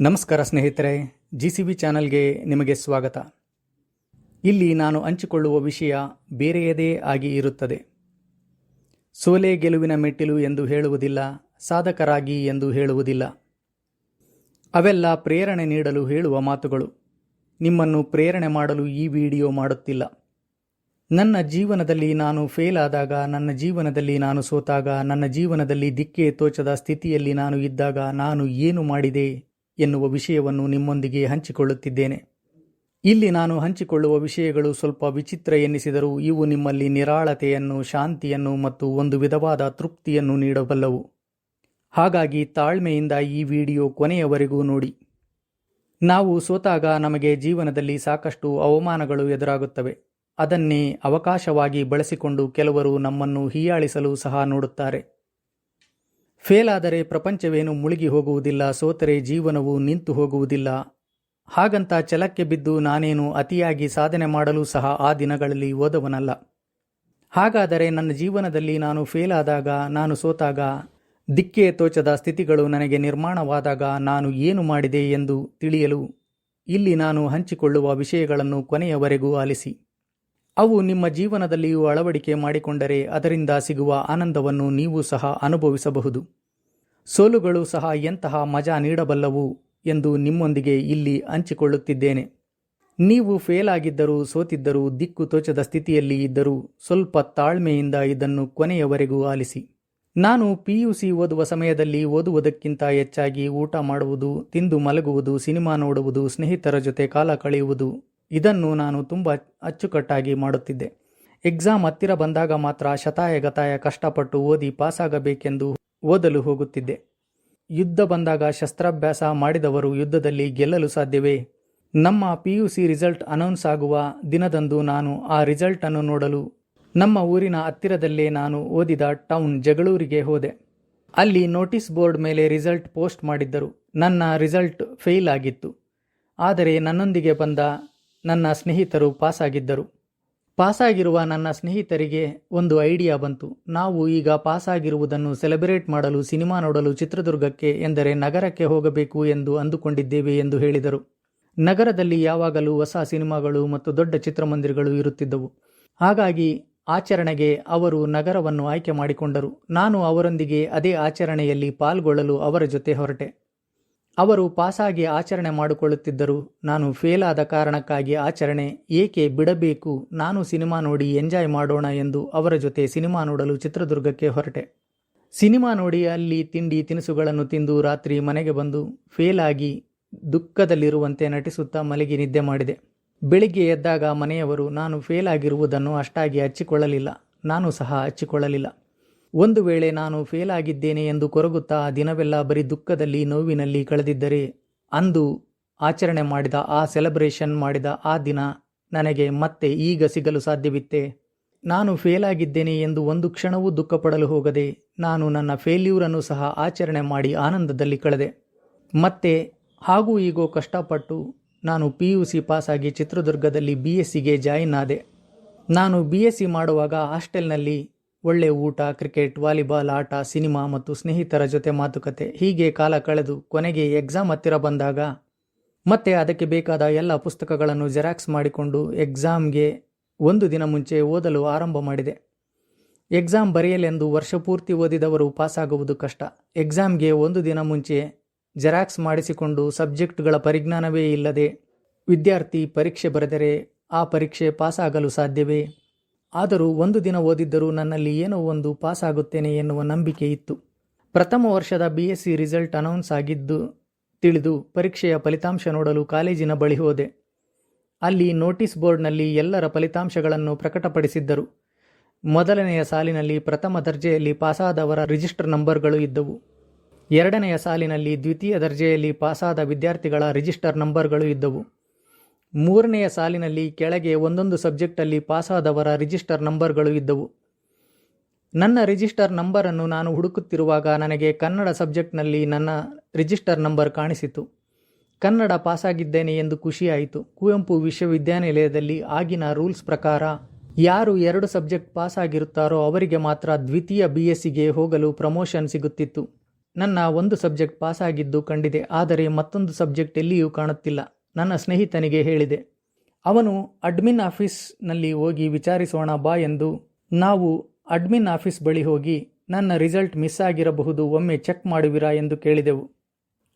ನಮಸ್ಕಾರ ಸ್ನೇಹಿತರೆ G C B ಚಾನಲ್ಗೆ ನಿಮಗೆ ಸ್ವಾಗತ. ಇಲ್ಲಿ ನಾನು ಹಂಚಿಕೊಳ್ಳುವ ವಿಷಯ ಬೇರೆಯದೇ ಆಗಿ ಇರುತ್ತದೆ. ಸೋಲೆ ಗೆಲುವಿನ ಮೆಟ್ಟಿಲು ಎಂದು ಹೇಳುವುದಿಲ್ಲ, ಸಾಧಕರಾಗಿ ಎಂದು ಹೇಳುವುದಿಲ್ಲ. ಅವೆಲ್ಲ ಪ್ರೇರಣೆ ನೀಡಲು ಹೇಳುವ ಮಾತುಗಳು. ನಿಮ್ಮನ್ನು ಪ್ರೇರಣೆ ಮಾಡಲು ಈ ವಿಡಿಯೋ ಮಾಡುತ್ತಿಲ್ಲ. ನನ್ನ ಜೀವನದಲ್ಲಿ ನಾನು ಫೇಲ್ ಆದಾಗ, ನನ್ನ ಜೀವನದಲ್ಲಿ ನಾನು ಸೋತಾಗ, ನನ್ನ ಜೀವನದಲ್ಲಿ ದಿಕ್ಕೆ ತೋಚದ ಸ್ಥಿತಿಯಲ್ಲಿ ನಾನು ಇದ್ದಾಗ ನಾನು ಏನು ಮಾಡಿದೆ? ಎನ್ನುವ ವಿಷಯವನ್ನು ನಿಮ್ಮೊಂದಿಗೆ ಹಂಚಿಕೊಳ್ಳುತ್ತಿದ್ದೇನೆ. ಇಲ್ಲಿ ನಾನು ಹಂಚಿಕೊಳ್ಳುವ ವಿಷಯಗಳು ಸ್ವಲ್ಪ ವಿಚಿತ್ರ ಎನ್ನಿಸಿದರೂ ಇವು ನಿಮ್ಮಲ್ಲಿ ನಿರಾಳತೆಯನ್ನು, ಶಾಂತಿಯನ್ನು ಮತ್ತು ಒಂದು ವಿಧವಾದ ತೃಪ್ತಿಯನ್ನು ನೀಡಬಲ್ಲವು. ಹಾಗಾಗಿ ತಾಳ್ಮೆಯಿಂದ ಈ ವಿಡಿಯೋ ಕೊನೆಯವರೆಗೂ ನೋಡಿ. ನಾವು ಸೋತಾಗ ನಮಗೆ ಜೀವನದಲ್ಲಿ ಸಾಕಷ್ಟು ಅವಮಾನಗಳು ಎದುರಾಗುತ್ತವೆ. ಅದನ್ನೇ ಅವಕಾಶವಾಗಿ ಬಳಸಿಕೊಂಡು ಕೆಲವರು ನಮ್ಮನ್ನು ಹೀಯಾಳಿಸಲು ಸಹ ನೋಡುತ್ತಾರೆ. ಫೇಲ್ ಆದರೆ ಪ್ರಪಂಚವೇನು ಮುಳುಗಿ ಹೋಗುವುದಿಲ್ಲ, ಸೋತರೆ ಜೀವನವು ನಿಂತು ಹೋಗುವುದಿಲ್ಲ. ಹಾಗಂತ ಛಲಕ್ಕೆ ಬಿದ್ದು ನಾನೇನು ಅತಿಯಾಗಿ ಸಾಧನೆ ಮಾಡಲು ಸಹ ಆ ದಿನಗಳಲ್ಲಿ ಓದವನಲ್ಲ ಹಾಗಾದರೆ ನನ್ನ ಜೀವನದಲ್ಲಿ ನಾನು ಫೇಲ್ ಆದಾಗ ನಾನು ಸೋತಾಗ, ದಿಕ್ಕೇ ತೋಚದ ಸ್ಥಿತಿಗಳು ನನಗೆ ನಿರ್ಮಾಣವಾದಾಗ ನಾನು ಏನು ಮಾಡಿದೆ ಎಂದು ತಿಳಿಯಲು ಇಲ್ಲಿ ನಾನು ಹಂಚಿಕೊಳ್ಳುವ ವಿಷಯಗಳನ್ನು ಕೊನೆಯವರೆಗೂ ಆಲಿಸಿ. ಅವು ನಿಮ್ಮ ಜೀವನದಲ್ಲಿಯೂ ಅಳವಡಿಕೆ ಮಾಡಿಕೊಂಡರೆ ಅದರಿಂದ ಸಿಗುವ ಆನಂದವನ್ನು ನೀವು ಸಹ ಅನುಭವಿಸಬಹುದು. ಸೋಲುಗಳು ಸಹ ಎಂತಹ ಮಜಾ ನೀಡಬಲ್ಲವು ಎಂದು ನಿಮ್ಮೊಂದಿಗೆ ಇಲ್ಲಿ ಹಂಚಿಕೊಳ್ಳುತ್ತಿದ್ದೇನೆ. ನೀವು ಫೇಲ್ ಆಗಿದ್ದರೂ ಸೋತಿದ್ದರೂ ದಿಕ್ಕು ತೋಚದ ಸ್ಥಿತಿಯಲ್ಲಿ ಇದ್ದರೂ ಸ್ವಲ್ಪ ತಾಳ್ಮೆಯಿಂದ ಇದನ್ನು ಕೊನೆಯವರೆಗೂ ಆಲಿಸಿ. ನಾನು ಪಿಯುಸಿ ಓದುವ ಸಮಯದಲ್ಲಿ ಓದುವುದಕ್ಕಿಂತ ಹೆಚ್ಚಾಗಿ ಊಟ ಮಾಡುವುದು, ತಿಂದು ಮಲಗುವುದು, ಸಿನಿಮಾ ನೋಡುವುದು, ಸ್ನೇಹಿತರ ಜೊತೆ ಕಾಲ ಕಳೆಯುವುದು, ಇದನ್ನು ನಾನು ತುಂಬ ಅಚ್ಚುಕಟ್ಟಾಗಿ ಮಾಡುತ್ತಿದ್ದೆ. ಎಕ್ಸಾಮ್ ಹತ್ತಿರ ಬಂದಾಗ ಮಾತ್ರ ಶತಾಯಗತಾಯ ಕಷ್ಟಪಟ್ಟು ಓದಿ ಪಾಸಾಗಬೇಕೆಂದು ಓದಲು ಹೋಗುತ್ತಿದ್ದೆ. ಯುದ್ಧ ಬಂದಾಗ ಶಸ್ತ್ರಾಭ್ಯಾಸ ಮಾಡಿದವರು ಯುದ್ಧದಲ್ಲಿ ಗೆಲ್ಲಲು ಸಾಧ್ಯವೇ? ನಮ್ಮ ಪಿಯುಸಿ ರಿಸಲ್ಟ್ ಅನೌನ್ಸ್ ಆಗುವ ದಿನದಂದು ನಾನು ಆ ರಿಸಲ್ಟ್ ಅನ್ನು ನೋಡಲು ನಮ್ಮ ಊರಿನ ಹತ್ತಿರದಲ್ಲೇ ನಾನು ಓದಿದ ಟೌನ್ ಜಗಳೂರಿಗೆ ಹೋದೆ. ಅಲ್ಲಿ ನೋಟಿಸ್ ಬೋರ್ಡ್ ಮೇಲೆ ರಿಸಲ್ಟ್ ಪೋಸ್ಟ್ ಮಾಡಿದ್ದರು. ನನ್ನ ರಿಸಲ್ಟ್ ಫೇಲ್ ಆಗಿತ್ತು. ಆದರೆ ನನ್ನೊಂದಿಗೆ ಬಂದ ನನ್ನ ಸ್ನೇಹಿತರು ಪಾಸಾಗಿದ್ದರು. ಪಾಸಾಗಿರುವ ನನ್ನ ಸ್ನೇಹಿತರಿಗೆ ಒಂದು ಐಡಿಯಾ ಬಂತು. ನಾವು ಈಗ ಪಾಸಾಗಿರುವುದನ್ನು ಸೆಲೆಬ್ರೇಟ್ ಮಾಡಲು ಸಿನಿಮಾ ನೋಡಲು ಚಿತ್ರದುರ್ಗಕ್ಕೆ ಎಂದರೆ ನಗರಕ್ಕೆ ಹೋಗಬೇಕು ಎಂದು ಅಂದುಕೊಂಡಿದ್ದೇವೆ ಎಂದು ಹೇಳಿದರು. ನಗರದಲ್ಲಿ ಯಾವಾಗಲೂ ಹೊಸ ಸಿನಿಮಾಗಳು ಮತ್ತು ದೊಡ್ಡ ಚಿತ್ರಮಂದಿರಗಳು ಇರುತ್ತಿದ್ದವು. ಹಾಗಾಗಿ ಆಚರಣೆಗೆ ಅವರು ನಗರವನ್ನು ಆಯ್ಕೆ ಮಾಡಿಕೊಂಡರು. ನಾನು ಅವರೊಂದಿಗೆ ಅದೇ ಆಚರಣೆಯಲ್ಲಿ ಪಾಲ್ಗೊಳ್ಳಲು ಅವರ ಜೊತೆ ಹೊರಟೆ. ಅವರು ಪಾಸಾಗಿ ಆಚರಣೆ ಮಾಡಿಕೊಳ್ಳುತ್ತಿದ್ದರು. ನಾನು ಫೇಲ್ ಆದ ಕಾರಣಕ್ಕಾಗಿ ಆಚರಣೆ ಏಕೆ ಬಿಡಬೇಕು? ನಾನು ಸಿನಿಮಾ ನೋಡಿ ಎಂಜಾಯ್ ಮಾಡೋಣ ಎಂದು ಅವರ ಜೊತೆ ಸಿನಿಮಾ ನೋಡಲು ಚಿತ್ರದುರ್ಗಕ್ಕೆ ಹೊರಟೆ. ಸಿನಿಮಾ ನೋಡಿ ಅಲ್ಲಿ ತಿಂಡಿ ತಿನಿಸುಗಳನ್ನು ತಿಂದು ರಾತ್ರಿ ಮನೆಗೆ ಬಂದು ಫೇಲ್ ಆಗಿ ದುಃಖದಲ್ಲಿರುವಂತೆ ನಟಿಸುತ್ತಾ ಮಲಗಿ ನಿದ್ದೆ ಮಾಡಿದೆ. ಬೆಳಿಗ್ಗೆ ಎದ್ದಾಗ ಮನೆಯವರು, ನಾನು ಫೇಲ್ ಆಗಿರುವುದನ್ನು ಅಷ್ಟಾಗಿ ಹಚ್ಚಿಕೊಳ್ಳಲಿಲ್ಲ ನಾನು ಸಹ ಹಚ್ಚಿಕೊಳ್ಳಲಿಲ್ಲ ಒಂದು ವೇಳೆ ನಾನು ಫೇಲ್ ಆಗಿದ್ದೇನೆ ಎಂದು ಕೊರಗುತ್ತಾ ದಿನವೆಲ್ಲ ಬರೀ ದುಃಖದಲ್ಲಿ ನೋವಿನಲ್ಲಿ ಕಳೆದಿದ್ದರೆ, ಅಂದು ಆಚರಣೆ ಮಾಡಿದ ಆ ಸೆಲೆಬ್ರೇಷನ್ ಮಾಡಿದ ಆ ದಿನ ನನಗೆ ಮತ್ತೆ ಈಗ ಸಿಗಲು ಸಾಧ್ಯವಿತ್ತೆ. ನಾನು ಫೇಲ್ ಆಗಿದ್ದೇನೆ ಎಂದು ಒಂದು ಕ್ಷಣವೂ ದುಃಖಪಡಲು ಹೋಗದೆ, ನಾನು ನನ್ನ ಫೇಲ್ಯೂರನ್ನು ಸಹ ಆಚರಣೆ ಮಾಡಿ ಆನಂದದಲ್ಲಿ ಕಳೆದೆ. ಮತ್ತೆ ಹಾಗೂ ಈಗೋ ಕಷ್ಟಪಟ್ಟು ನಾನು ಪಿ ಯು ಸಿ ಪಾಸಾಗಿ ಚಿತ್ರದುರ್ಗದಲ್ಲಿ ಬಿ ಎಸ್ ಸಿಗೆ ಜಾಯಿನ್ ಆದೆ. ನಾನು ಬಿ ಎಸ್ ಸಿ ಮಾಡುವಾಗ ಹಾಸ್ಟೆಲ್ನಲ್ಲಿ ಒಳ್ಳೆ ಊಟ, ಕ್ರಿಕೆಟ್, ವಾಲಿಬಾಲ್, ಆಟ, ಸಿನಿಮಾ ಮತ್ತು ಸ್ನೇಹಿತರ ಜೊತೆ ಮಾತುಕತೆ. ಹೀಗೆ ಕಾಲ ಕಳೆದು ಕೊನೆಗೆ ಎಕ್ಸಾಮ್ ಹತ್ತಿರ ಬಂದಾಗ ಮತ್ತೆ ಅದಕ್ಕೆ ಬೇಕಾದ ಎಲ್ಲ ಪುಸ್ತಕಗಳನ್ನು ಜೆರಾಕ್ಸ್ ಮಾಡಿಕೊಂಡು ಎಕ್ಸಾಮ್ಗೆ ಒಂದು ದಿನ ಮುಂಚೆ ಓದಲು ಆರಂಭ ಮಾಡಿದೆ. ಎಕ್ಸಾಮ್ ಬರೆಯಲೆಂದು ವರ್ಷಪೂರ್ತಿ ಓದಿದವರು ಪಾಸಾಗುವುದು ಕಷ್ಟ. ಎಕ್ಸಾಮ್ಗೆ ಒಂದು ದಿನ ಮುಂಚೆ ಜೆರಾಕ್ಸ್ ಮಾಡಿಸಿಕೊಂಡು ಸಬ್ಜೆಕ್ಟ್ಗಳ ಪರಿಜ್ಞಾನವೇ ಇಲ್ಲದೆ ವಿದ್ಯಾರ್ಥಿ ಪರೀಕ್ಷೆ ಬರೆದರೆ ಆ ಪರೀಕ್ಷೆ ಪಾಸಾಗಲು ಸಾಧ್ಯವೇ? ಆದರೂ ಒಂದು ದಿನ ಓದಿದ್ದರೂ ನನ್ನಲ್ಲಿ ಏನೋ ಒಂದು ಪಾಸ್ ಆಗುತ್ತೇನೆ ಎನ್ನುವ ನಂಬಿಕೆ ಇತ್ತು. ಪ್ರಥಮ ವರ್ಷದ B S C result announce ಆಗಿದ್ದು ತಿಳಿದು ಪರೀಕ್ಷೆಯ ಫಲಿತಾಂಶ ನೋಡಲು ಕಾಲೇಜಿನ ಬಳಿ ಹೋದೆ. ಅಲ್ಲಿ ನೋಟಿಸ್ ಬೋರ್ಡ್ನಲ್ಲಿ ಎಲ್ಲರ ಫಲಿತಾಂಶಗಳನ್ನು ಪ್ರಕಟಪಡಿಸಿದ್ದರು. ಮೊದಲನೆಯ ಸಾಲಿನಲ್ಲಿ ಪ್ರಥಮ ದರ್ಜೆಯಲ್ಲಿ ಪಾಸಾದವರ ರಿಜಿಸ್ಟರ್ ನಂಬರ್ಗಳು ಇದ್ದವು. ಎರಡನೆಯ ಸಾಲಿನಲ್ಲಿ ದ್ವಿತೀಯ ದರ್ಜೆಯಲ್ಲಿ ಪಾಸಾದ ವಿದ್ಯಾರ್ಥಿಗಳ ರಿಜಿಸ್ಟರ್ ನಂಬರ್ಗಳು ಇದ್ದವು. ಮೂರನೆಯ ಸಾಲಿನಲ್ಲಿ ಕೆಳಗೆ ಒಂದೊಂದು ಸಬ್ಜೆಕ್ಟಲ್ಲಿ ಪಾಸಾದವರ ರಿಜಿಸ್ಟರ್ ನಂಬರ್ಗಳು ಇದ್ದವು. ನನ್ನ ರಿಜಿಸ್ಟರ್ ನಂಬರನ್ನು ನಾನು ಹುಡುಕುತ್ತಿರುವಾಗ ನನಗೆ ಕನ್ನಡ ಸಬ್ಜೆಕ್ಟ್ನಲ್ಲಿ ನನ್ನ ರಿಜಿಸ್ಟರ್ ನಂಬರ್ ಕಾಣಿಸಿತು. ಕನ್ನಡ ಪಾಸಾಗಿದ್ದೇನೆ ಎಂದು ಖುಷಿಯಾಯಿತು. ಕುವೆಂಪು ವಿಶ್ವವಿದ್ಯಾನಿಲಯದಲ್ಲಿ ಆಗಿನ ರೂಲ್ಸ್ ಪ್ರಕಾರ, ಯಾರು ಎರಡು ಸಬ್ಜೆಕ್ಟ್ ಪಾಸಾಗಿರುತ್ತಾರೋ ಅವರಿಗೆ ಮಾತ್ರ ದ್ವಿತೀಯ ಬಿ ಎಸ್ಸಿಗೆ ಹೋಗಲು ಪ್ರಮೋಷನ್ ಸಿಗುತ್ತಿತ್ತು. ನನ್ನ ಒಂದು ಸಬ್ಜೆಕ್ಟ್ ಪಾಸಾಗಿದ್ದು ಕಂಡಿದೆ, ಆದರೆ ಮತ್ತೊಂದು ಸಬ್ಜೆಕ್ಟ್ ಎಲ್ಲಿಯೂ ಕಾಣುತ್ತಿಲ್ಲ. ನನ್ನ ಸ್ನೇಹಿತನಿಗೆ ಹೇಳಿದೆ, ಅವನು ಅಡ್ಮಿನ್ ಆಫೀಸ್ನಲ್ಲಿ ಹೋಗಿ ವಿಚಾರಿಸೋಣ ಬಾ ಎಂದು. ನಾವು ಅಡ್ಮಿನ್ ಆಫೀಸ್ ಬಳಿ ಹೋಗಿ ನನ್ನ ರಿಸಲ್ಟ್ ಮಿಸ್ ಆಗಿರಬಹುದು, ಒಮ್ಮೆ ಚೆಕ್ ಮಾಡುವಿರಾ ಎಂದು ಕೇಳಿದೆವು.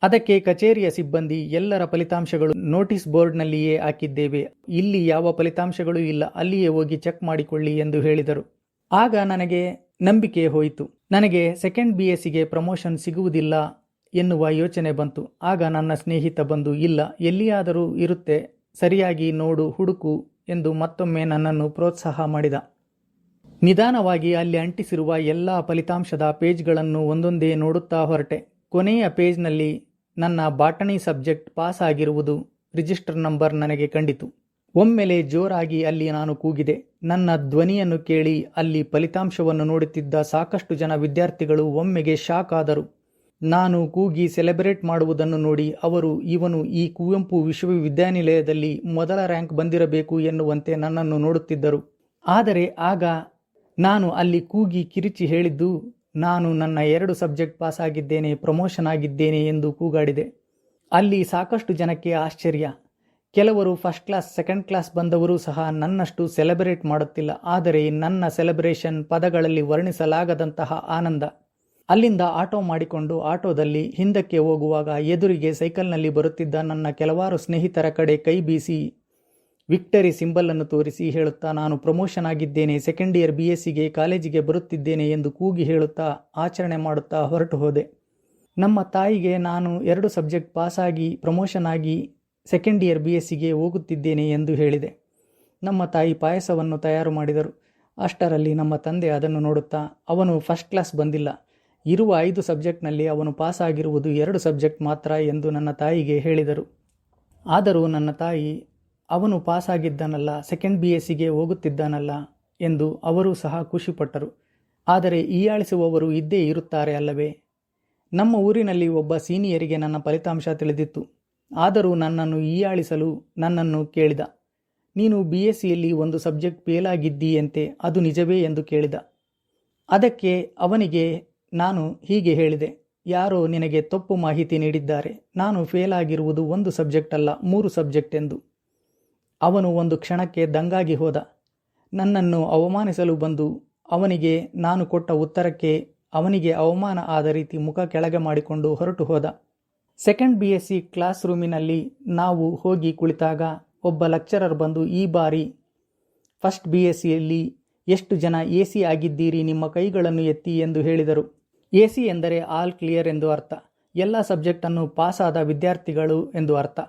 ಅದಕ್ಕೆ ಕಚೇರಿಯ ಸಿಬ್ಬಂದಿ, ಎಲ್ಲರ ಫಲಿತಾಂಶಗಳು ನೋಟಿಸ್ ಬೋರ್ಡ್ನಲ್ಲಿಯೇ ಹಾಕಿದ್ದೇವೆ. ಇಲ್ಲಿ ಯಾವ ಫಲಿತಾಂಶಗಳೂ ಇಲ್ಲ, ಅಲ್ಲಿಯೇ ಹೋಗಿ ಚೆಕ್ ಮಾಡಿಕೊಳ್ಳಿ ಎಂದು ಹೇಳಿದರು. ಆಗ ನನಗೆ ನಂಬಿಕೆ ಹೋಯಿತು. ನನಗೆ ಸೆಕೆಂಡ್ ಬಿ ಎಸ್ಸಿಗೆ ಪ್ರಮೋಷನ್ ಸಿಗುವುದಿಲ್ಲ ಎನ್ನುವ ಯೋಚನೆ ಬಂತು. ಆಗ ನನ್ನ ಸ್ನೇಹಿತ ಬಂದು, ಇಲ್ಲ, ಎಲ್ಲಿಯಾದರೂ ಇರುತ್ತೆ, ಸರಿಯಾಗಿ ನೋಡು, ಹುಡುಕು, ಎಂದು ಮತ್ತೊಮ್ಮೆ ನನ್ನನ್ನು ಪ್ರೋತ್ಸಾಹ ಮಾಡಿದ. ನಿಧಾನವಾಗಿ ಅಲ್ಲಿ ಅಂಟಿಸಿರುವ ಎಲ್ಲ ಫಲಿತಾಂಶದ ಪೇಜ್ಗಳನ್ನು ಒಂದೊಂದೇ ನೋಡುತ್ತಾ ಹೊರಟೆ. ಕೊನೆಯ ಪೇಜ್ನಲ್ಲಿ ನನ್ನ ಬಾಟನಿ ಸಬ್ಜೆಕ್ಟ್ ಪಾಸ್ ಆಗಿರುವುದು ರಿಜಿಸ್ಟರ್ ನಂಬರ್ ನನಗೆ ಕಂಡಿತು. ಒಮ್ಮೆಲೆ ಜೋರಾಗಿ ಅಲ್ಲಿ ನಾನು ಕೂಗಿದೆ. ನನ್ನ ಧ್ವನಿಯನ್ನು ಕೇಳಿ ಅಲ್ಲಿ ಫಲಿತಾಂಶವನ್ನು ನೋಡುತ್ತಿದ್ದ ಸಾಕಷ್ಟು ಜನ ವಿದ್ಯಾರ್ಥಿಗಳು ಒಮ್ಮೆಗೆ ಶಾಕ್ ಆದರು. ನಾನು ಕೂಗಿ ಸೆಲೆಬ್ರೇಟ್ ಮಾಡುವುದನ್ನು ನೋಡಿ ಅವರು, ಇವನು ಈ ಕುವೆಂಪು ವಿಶ್ವವಿದ್ಯಾನಿಲಯದಲ್ಲಿ ಮೊದಲ ರ್ಯಾಂಕ್ ಬಂದಿರಬೇಕು ಎನ್ನುವಂತೆ ನನ್ನನ್ನು ನೋಡುತ್ತಿದ್ದರು. ಆದರೆ ಆಗ ನಾನು ಅಲ್ಲಿ ಕೂಗಿ ಕಿರಿಚಿ ಹೇಳಿದ್ದು, ನಾನು ನನ್ನ ಎರಡು ಸಬ್ಜೆಕ್ಟ್ ಪಾಸ್ ಆಗಿದ್ದೇನೆ ಪ್ರಮೋಷನ್ ಆಗಿದ್ದೇನೆ ಎಂದು ಕೂಗಾಡಿದೆ. ಅಲ್ಲಿ ಸಾಕಷ್ಟು ಜನಕ್ಕೆ ಆಶ್ಚರ್ಯ. ಕೆಲವರು ಫಸ್ಟ್ ಕ್ಲಾಸ್, ಸೆಕೆಂಡ್ ಕ್ಲಾಸ್ ಬಂದವರು ಸಹ ನನ್ನಷ್ಟು ಸೆಲೆಬ್ರೇಟ್ ಮಾಡುತ್ತಿಲ್ಲ. ಆದರೆ ನನ್ನ ಸೆಲೆಬ್ರೇಷನ್ ಪದಗಳಲ್ಲಿ ವರ್ಣಿಸಲಾಗದಂತಹ ಆನಂದ. ಅಲ್ಲಿಂದ ಆಟೋ ಮಾಡಿಕೊಂಡು ಆಟೋದಲ್ಲಿ ಹಿಂದಕ್ಕೆ ಹೋಗುವಾಗ ಎದುರಿಗೆ ಸೈಕಲ್ನಲ್ಲಿ ಬರುತ್ತಿದ್ದ ನನ್ನ ಕೆಲವಾರು ಸ್ನೇಹಿತರ ಕಡೆ ಕೈ ಬೀಸಿ, ವಿಕ್ಟರಿ ಸಿಂಬಲನ್ನು ತೋರಿಸಿ ಹೇಳುತ್ತಾ, ನಾನು ಪ್ರಮೋಷನ್ ಆಗಿದ್ದೇನೆ, ಸೆಕೆಂಡ್ ಇಯರ್ ಬಿ ಎಸ್ಸಿಗೆ ಕಾಲೇಜಿಗೆ ಬರುತ್ತಿದ್ದೇನೆ ಎಂದು ಕೂಗಿ ಹೇಳುತ್ತಾ ಆಚರಣೆ ಮಾಡುತ್ತಾ ಹೊರಟು ಹೋದೆ. ನಮ್ಮ ತಾಯಿಗೆ ನಾನು ಎರಡು ಸಬ್ಜೆಕ್ಟ್ ಪಾಸಾಗಿ, ಪ್ರಮೋಷನ್ ಆಗಿ ಸೆಕೆಂಡ್ ಇಯರ್ ಬಿ ಎಸ್ಸಿಗೆ ಹೋಗುತ್ತಿದ್ದೇನೆ ಎಂದು ಹೇಳಿದೆ. ನಮ್ಮ ತಾಯಿ ಪಾಯಸವನ್ನು ತಯಾರು ಮಾಡಿದರು. ಅಷ್ಟರಲ್ಲಿ ನಮ್ಮ ತಂದೆ ಅದನ್ನು ನೋಡುತ್ತಾ, ಅವನು ಫಸ್ಟ್ ಕ್ಲಾಸ್ ಬಂದಿಲ್ಲ ಇರುವ ಐದು ಸಬ್ಜೆಕ್ಟ್ನಲ್ಲಿ ಅವನು ಪಾಸಾಗಿರುವುದು ಎರಡು ಸಬ್ಜೆಕ್ಟ್ ಮಾತ್ರ ಎಂದು ನನ್ನ ತಾಯಿಗೆ ಹೇಳಿದರು. ಆದರೂ ನನ್ನ ತಾಯಿ, ಅವನು ಪಾಸಾಗಿದ್ದಾನಲ್ಲ ಸೆಕೆಂಡ್ ಬಿ ಎಸ್ಸಿಗೆ ಹೋಗುತ್ತಿದ್ದಾನಲ್ಲ ಎಂದು ಅವರೂ ಸಹ ಖುಷಿಪಟ್ಟರು. ಆದರೆ ಈಯಾಳಿಸುವವರು ಇದ್ದೇ ಇರುತ್ತಾರೆ ಅಲ್ಲವೇ? ನಮ್ಮ ಊರಿನಲ್ಲಿ ಒಬ್ಬ ಸೀನಿಯರಿಗೆ ನನ್ನ ಫಲಿತಾಂಶ ತಿಳಿದಿತ್ತು. ಆದರೂ ನನ್ನನ್ನು ಈಯಾಳಿಸಲು ನನ್ನನ್ನು ಕೇಳಿದ. ನೀನು ಬಿ ಎಸ್ ಸಿಯಲ್ಲಿ ಒಂದು ಸಬ್ಜೆಕ್ಟ್ ಫೇಲಾಗಿದ್ದೀಯಂತೆ, ಅದು ನಿಜವೇ ಎಂದು ಕೇಳಿದ. ಅದಕ್ಕೆ ಅವನಿಗೆ ನಾನು ಹೀಗೆ ಹೇಳಿದೆ, ಯಾರೋ ನಿನಗೆ ತಪ್ಪು ಮಾಹಿತಿ ನೀಡಿದ್ದಾರೆ, ನಾನು ಫೇಲ್ ಆಗಿರುವುದು ಒಂದು ಸಬ್ಜೆಕ್ಟ್ ಅಲ್ಲ, ಮೂರು ಸಬ್ಜೆಕ್ಟ್ ಎಂದು. ಅವನು ಒಂದು ಕ್ಷಣಕ್ಕೆ ದಂಗಾಗಿ ಹೋದ. ನನ್ನನ್ನು ಅವಮಾನಿಸಲು ಬಂದು, ಅವನಿಗೆ ನಾನು ಕೊಟ್ಟ ಉತ್ತರಕ್ಕೆ ಅವನಿಗೆ ಅವಮಾನ ಆದ ರೀತಿ ಮುಖ ಕೆಳಗೆ ಮಾಡಿಕೊಂಡು ಹೊರಟು ಹೋದ. Second B S C class ರೂಮಿನಲ್ಲಿ ನಾವು ಹೋಗಿ ಕುಳಿತಾಗ ಒಬ್ಬ ಲೆಕ್ಚರರ್ ಬಂದು ಈ ಬಾರಿ, ಫಸ್ಟ್ ಬಿ ಎಸ್ ಸಿಯಲ್ಲಿ ಎಷ್ಟು ಜನ ಎ ಸಿ ಆಗಿದ್ದೀರಿ, ನಿಮ್ಮ ಕೈಗಳನ್ನು ಎತ್ತಿ ಎಂದು ಹೇಳಿದರು. ಎ ಸಿ ಎಂದರೆ ಆಲ್ ಕ್ಲಿಯರ್ ಎಂದು ಅರ್ಥ. ಎಲ್ಲ ಸಬ್ಜೆಕ್ಟನ್ನು ಪಾಸಾದ ವಿದ್ಯಾರ್ಥಿಗಳು ಎಂದು ಅರ್ಥ.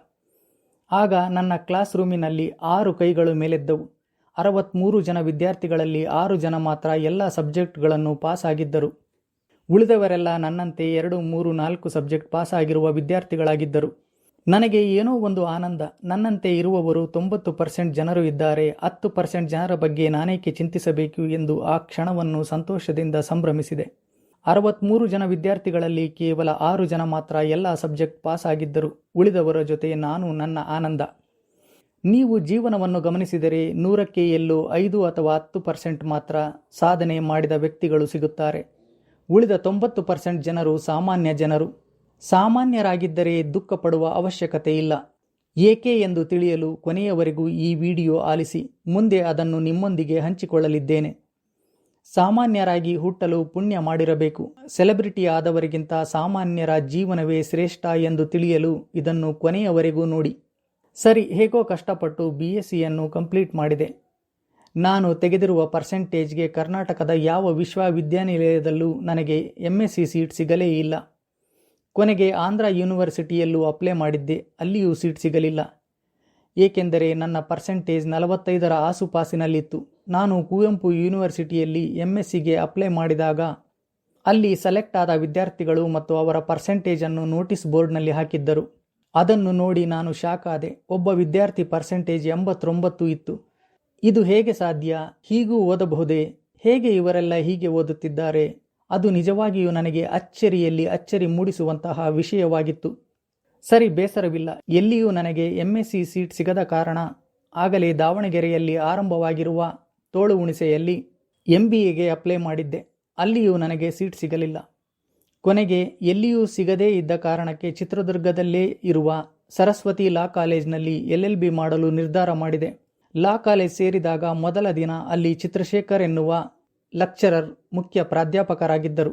ಆಗ ನನ್ನ ಕ್ಲಾಸ್ ರೂಮಿನಲ್ಲಿ ಆರು ಕೈಗಳು ಮೇಲೆದ್ದವು. ಅರವತ್ತ್ಮೂರು ಜನ ವಿದ್ಯಾರ್ಥಿಗಳಲ್ಲಿ ಆರು ಜನ ಮಾತ್ರ ಎಲ್ಲ ಸಬ್ಜೆಕ್ಟ್ಗಳನ್ನು ಪಾಸ್ ಆಗಿದ್ದರು. ಉಳಿದವರೆಲ್ಲ ನನ್ನಂತೆ ಎರಡು, ಮೂರು, ನಾಲ್ಕು ಸಬ್ಜೆಕ್ಟ್ ಪಾಸ್ ಆಗಿರುವ ವಿದ್ಯಾರ್ಥಿಗಳಾಗಿದ್ದರು. ನನಗೆ ಏನೋ ಒಂದು ಆನಂದ. ನನ್ನಂತೆ ಇರುವವರು ತೊಂಬತ್ತು ಪರ್ಸೆಂಟ್ ಜನರು ಇದ್ದಾರೆ. ಹತ್ತು ಪರ್ಸೆಂಟ್ ಜನರ ಬಗ್ಗೆ ನಾನೇಕೆ ಚಿಂತಿಸಬೇಕು ಎಂದು ಆ ಕ್ಷಣವನ್ನು ಸಂತೋಷದಿಂದ ಸಂಭ್ರಮಿಸಿದೆ. ಅರವತ್ತ್ಮೂರು ಜನ ವಿದ್ಯಾರ್ಥಿಗಳಲ್ಲಿ ಕೇವಲ ಆರು ಜನ ಮಾತ್ರ ಎಲ್ಲ ಸಬ್ಜೆಕ್ಟ್ ಪಾಸ್ ಆಗಿದ್ದರು. ಉಳಿದವರ ಜೊತೆ ನಾನು ನನ್ನ ಆನಂದ. ನೀವು ಜೀವನವನ್ನು ಗಮನಿಸಿದರೆ ನೂರಕ್ಕೆ ಎಲ್ಲೋ ಐದು ಅಥವಾ ಹತ್ತು ಪರ್ಸೆಂಟ್ ಮಾತ್ರ ಸಾಧನೆ ಮಾಡಿದ ವ್ಯಕ್ತಿಗಳು ಸಿಗುತ್ತಾರೆ. ಉಳಿದ ತೊಂಬತ್ತು ಪರ್ಸೆಂಟ್ ಜನರು ಸಾಮಾನ್ಯ ಜನರು. ಸಾಮಾನ್ಯರಾಗಿದ್ದರೆ ದುಃಖ ಪಡುವ ಅವಶ್ಯಕತೆ ಇಲ್ಲ. ಏಕೆ ಎಂದು ತಿಳಿಯಲು ಕೊನೆಯವರೆಗೂ ಈ ವಿಡಿಯೋ ಆಲಿಸಿ. ಮುಂದೆ ಅದನ್ನು ನಿಮ್ಮೊಂದಿಗೆ ಹಂಚಿಕೊಳ್ಳಲಿದ್ದೇನೆ. ಸಾಮಾನ್ಯರಾಗಿ ಹುಟ್ಟಲು ಪುಣ್ಯ ಮಾಡಿರಬೇಕು. ಸೆಲೆಬ್ರಿಟಿ ಆದವರಿಗಿಂತ ಸಾಮಾನ್ಯರ ಜೀವನವೇ ಶ್ರೇಷ್ಠ ಎಂದು ತಿಳಿಯಲು ಇದನ್ನು ಕೊನೆಯವರೆಗೂ ನೋಡಿ. ಸರಿ, ಹೇಗೋ ಕಷ್ಟಪಟ್ಟು ಬಿ ಎಸ್ ಸಿಯನ್ನು ಕಂಪ್ಲೀಟ್ ಮಾಡಿದೆ. ನಾನು ತೆಗೆದಿರುವ ಪರ್ಸೆಂಟೇಜ್ಗೆ ಕರ್ನಾಟಕದ ಯಾವ ವಿಶ್ವವಿದ್ಯಾನಿಲಯದಲ್ಲೂ ನನಗೆ ಎಂ ಎಸ್ ಸಿ ಸೀಟ್ ಸಿಗಲೇ ಇಲ್ಲ. ಕೊನೆಗೆ ಆಂಧ್ರ ಯೂನಿವರ್ಸಿಟಿಯಲ್ಲೂ ಅಪ್ಲೈ ಮಾಡಿದ್ದೆ, ಅಲ್ಲಿಯೂ ಸೀಟ್ ಸಿಗಲಿಲ್ಲ. ಏಕೆಂದರೆ ನನ್ನ ಪರ್ಸೆಂಟೇಜ್ ನಲವತ್ತೈದರ ಆಸುಪಾಸಿನಲ್ಲಿತ್ತು. ನಾನು ಕುವೆಂಪು ಯೂನಿವರ್ಸಿಟಿಯಲ್ಲಿ ಎಂ ಸಿಗೆ ಅಪ್ಲೈ ಮಾಡಿದಾಗ, ಅಲ್ಲಿ ಸೆಲೆಕ್ಟ್ ಆದ ವಿದ್ಯಾರ್ಥಿಗಳು ಮತ್ತು ಅವರ ಪರ್ಸೆಂಟೇಜನ್ನು ನೋಟಿಸ್ ಬೋರ್ಡ್ನಲ್ಲಿ ಹಾಕಿದ್ದರು. ಅದನ್ನು ನೋಡಿ ನಾನು ಶಾಕ್ ಆದೆ. ಒಬ್ಬ ವಿದ್ಯಾರ್ಥಿ ಪರ್ಸೆಂಟೇಜ್ ಎಂಬತ್ತೊಂಬತ್ತು ಇತ್ತು. ಇದು ಹೇಗೆ ಸಾಧ್ಯ? ಹೀಗೂ ಓದಬಹುದೇ? ಹೇಗೆ ಇವರೆಲ್ಲ ಹೀಗೆ ಓದುತ್ತಿದ್ದಾರೆ? ಅದು ನಿಜವಾಗಿಯೂ ನನಗೆ ಅಚ್ಚರಿಯಲ್ಲಿ ಅಚ್ಚರಿ ಮೂಡಿಸುವಂತಹ ವಿಷಯವಾಗಿತ್ತು. ಸರಿ, ಬೇಸರವಿಲ್ಲ. ಎಲ್ಲಿಯೂ ನನಗೆ ಎಂ ಎಸ್ ಸಿ ಸೀಟ್ ಸಿಗದ ಕಾರಣ, ಆಗಲೇ ದಾವಣಗೆರೆಯಲ್ಲಿ ಆರಂಭವಾಗಿರುವ ತೋಳು ಉಣಿಸೆಯಲ್ಲಿ ಎಂ ಬಿ ಎಗೆ ಅಪ್ಲೈ ಮಾಡಿದ್ದೆ. ಅಲ್ಲಿಯೂ ನನಗೆ ಸೀಟ್ ಸಿಗಲಿಲ್ಲ. ಕೊನೆಗೆ ಎಲ್ಲಿಯೂ ಸಿಗದೇ ಇದ್ದ ಕಾರಣಕ್ಕೆ ಚಿತ್ರದುರ್ಗದಲ್ಲೇ ಇರುವ ಸರಸ್ವತಿ ಲಾ ಕಾಲೇಜ್ನಲ್ಲಿ ಎಲ್ ಎಲ್ ಬಿ ಮಾಡಲು ನಿರ್ಧಾರ ಮಾಡಿದೆ. ಲಾ ಕಾಲೇಜ್ ಸೇರಿದಾಗ ಮೊದಲ ದಿನ ಅಲ್ಲಿ ಚಿತ್ರಶೇಖರ್ ಎನ್ನುವ ಲೆಕ್ಚರರ್ ಮುಖ್ಯ ಪ್ರಾಧ್ಯಾಪಕರಾಗಿದ್ದರು.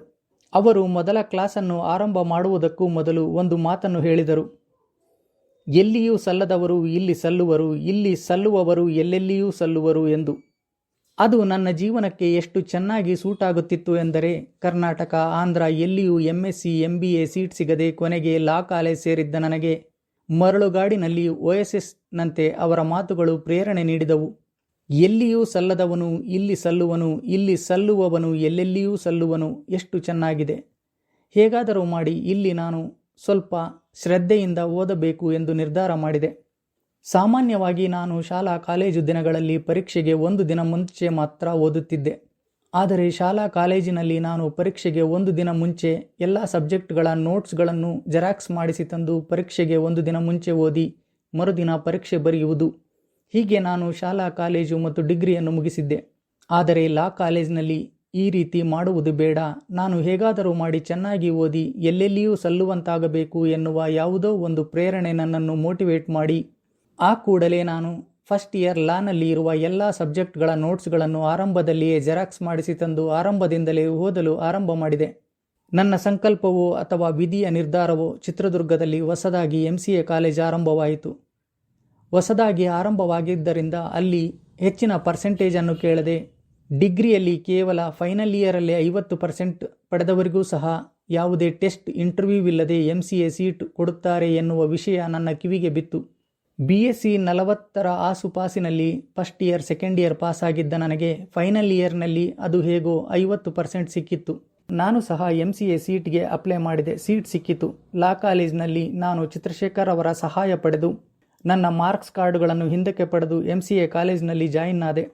ಅವರು ಮೊದಲ ಕ್ಲಾಸನ್ನು ಆರಂಭ ಮಾಡುವುದಕ್ಕೂ ಮೊದಲು ಒಂದು ಮಾತನ್ನು ಹೇಳಿದರು. ಎಲ್ಲಿಯೂ ಸಲ್ಲದವರು ಇಲ್ಲಿ ಸಲ್ಲುವರು, ಇಲ್ಲಿ ಸಲ್ಲುವವರು ಎಲ್ಲೆಲ್ಲಿಯೂ ಸಲ್ಲುವರು ಎಂದು. ಅದು ನನ್ನ ಜೀವನಕ್ಕೆ ಎಷ್ಟು ಚೆನ್ನಾಗಿ ಸೂಟ್ ಆಗುತ್ತಿತ್ತು ಎಂದರೆ ಕರ್ನಾಟಕ, ಆಂಧ್ರ, ಎಲ್ಲಿಯೂ M S C M B A seat ಸಿಗದೆ ಕೊನೆಗೆ ಲಾ ಕಾಲೇಜ್ ಸೇರಿದ್ದ ನನಗೆ ಮರಳುಗಾಡಿನಲ್ಲಿ ಒ ಎಸ್ ಎಸ್ನಂತೆ ಅವರ ಮಾತುಗಳು ಪ್ರೇರಣೆ ನೀಡಿದವು. ಎಲ್ಲಿಯೂ ಸಲ್ಲದವನು, ಇಲ್ಲಿ ಸಲ್ಲುವನು, ಇಲ್ಲಿ ಸಲ್ಲುವವನು, ಎಲ್ಲೆಲ್ಲಿಯೂ ಸಲ್ಲುವನು ಎಷ್ಟು ಚೆನ್ನಾಗಿದೆ. ಹೇಗಾದರೂ ಮಾಡಿ ಇಲ್ಲಿ ನಾನು ಸ್ವಲ್ಪ ಶ್ರದ್ಧೆಯಿಂದ ಓದಬೇಕು ಎಂದು ನಿರ್ಧಾರ ಮಾಡಿದೆ. ಸಾಮಾನ್ಯವಾಗಿ ನಾನು ಶಾಲಾ ಕಾಲೇಜು ದಿನಗಳಲ್ಲಿ ಪರೀಕ್ಷೆಗೆ ಒಂದು ದಿನ ಮುಂಚೆ ಮಾತ್ರ ಓದುತ್ತಿದ್ದೆ. ಆದರೆ ಶಾಲಾ ಕಾಲೇಜಿನಲ್ಲಿ ನಾನು ಪರೀಕ್ಷೆಗೆ ಒಂದು ದಿನ ಮುಂಚೆ ಎಲ್ಲ ಸಬ್ಜೆಕ್ಟ್ಗಳ ನೋಟ್ಸ್ಗಳನ್ನು ಜೆರಾಕ್ಸ್ ಮಾಡಿಸಿ ತಂದು ಪರೀಕ್ಷೆಗೆ ಒಂದು ದಿನ ಮುಂಚೆ ಓದಿ ಮರುದಿನ ಪರೀಕ್ಷೆ ಬರೆಯುವುದು. ಹೀಗೆ ನಾನು ಶಾಲಾ ಕಾಲೇಜು ಮತ್ತು ಡಿಗ್ರಿಯನ್ನು ಮುಗಿಸಿದ್ದೆ. ಆದರೆ ಲಾ ಕಾಲೇಜಿನಲ್ಲಿ ಈ ರೀತಿ ಮಾಡುವುದು ಬೇಡ. ನಾನು ಹೇಗಾದರೂ ಮಾಡಿ ಚೆನ್ನಾಗಿ ಓದಿ ಎಲ್ಲೆಲ್ಲಿಯೂ ಸಲ್ಲುವಂತಾಗಬೇಕು ಎನ್ನುವ ಯಾವುದೋ ಒಂದು ಪ್ರೇರಣೆ ನನ್ನನ್ನು ಮೋಟಿವೇಟ್ ಮಾಡಿ ಆ ಕೂಡಲೇ ನಾನು ಫಸ್ಟ್ ಇಯರ್ ಲಾನಲ್ಲಿ ಇರುವ ಎಲ್ಲ ಸಬ್ಜೆಕ್ಟ್ಗಳ ನೋಟ್ಸ್ಗಳನ್ನು ಆರಂಭದಲ್ಲಿಯೇ ಜೆರಾಕ್ಸ್ ಮಾಡಿಸಿ ತಂದು ಆರಂಭದಿಂದಲೇ ಓದಲು ಆರಂಭ ಮಾಡಿದೆ. ನನ್ನ ಸಂಕಲ್ಪವೋ ಅಥವಾ ವಿಧಿಯ ನಿರ್ಧಾರವೋ ಚಿತ್ರದುರ್ಗದಲ್ಲಿ ಹೊಸದಾಗಿ ಎಂ ಸಿ ಎ ಕಾಲೇಜ್ ಆರಂಭವಾಯಿತು. ಹೊಸದಾಗಿ ಆರಂಭವಾಗಿದ್ದರಿಂದ ಅಲ್ಲಿ ಹೆಚ್ಚಿನ ಪರ್ಸೆಂಟೇಜನ್ನು ಕೇಳದೆ ಡಿಗ್ರಿಯಲ್ಲಿ ಕೇವಲ ಫೈನಲ್ ಇಯರಲ್ಲಿ ಐವತ್ತು ಪರ್ಸೆಂಟ್ ಪಡೆದವರಿಗೂ ಸಹ ಯಾವುದೇ ಟೆಸ್ಟ್ ಇಂಟರ್ವ್ಯೂ ಇಲ್ಲದೆ ಎಂ ಸಿ ಎ ಸೀಟ್ ಕೊಡುತ್ತಾರೆ ಎನ್ನುವ ವಿಷಯ ನನ್ನ ಕಿವಿಗೆ ಬಿತ್ತು. ಬಿ ಎಸ್ ಸಿ ನಲವತ್ತರ ಆಸುಪಾಸಿನಲ್ಲಿ first year second year pass ಆಗಿದ್ದ ನನಗೆ ಫೈನಲ್ ಇಯರ್ನಲ್ಲಿ ಅದು ಹೇಗೋ ಐವತ್ತು ಪರ್ಸೆಂಟ್ ಸಿಕ್ಕಿತ್ತು. ನಾನು ಸಹ ಎಂ ಸಿ ಎ ಸೀಟ್ಗೆ ಅಪ್ಲೈ ಮಾಡಿದೆ. ಸೀಟ್ ಸಿಕ್ಕಿತು. ಲಾ ಕಾಲೇಜ್ನಲ್ಲಿ ನಾನು ಚಿತ್ರಶೇಖರ್ ಅವರ ಸಹಾಯ ಪಡೆದು ನನ್ನ ಮಾರ್ಕ್ಸ್ ಕಾರ್ಡುಗಳನ್ನು ಹಿಂದಕ್ಕೆ ಪಡೆದು ಎಂ ಸಿ ಎ ಕಾಲೇಜ್ನಲ್ಲಿ ಜಾಯಿನ್ ಆದೆ.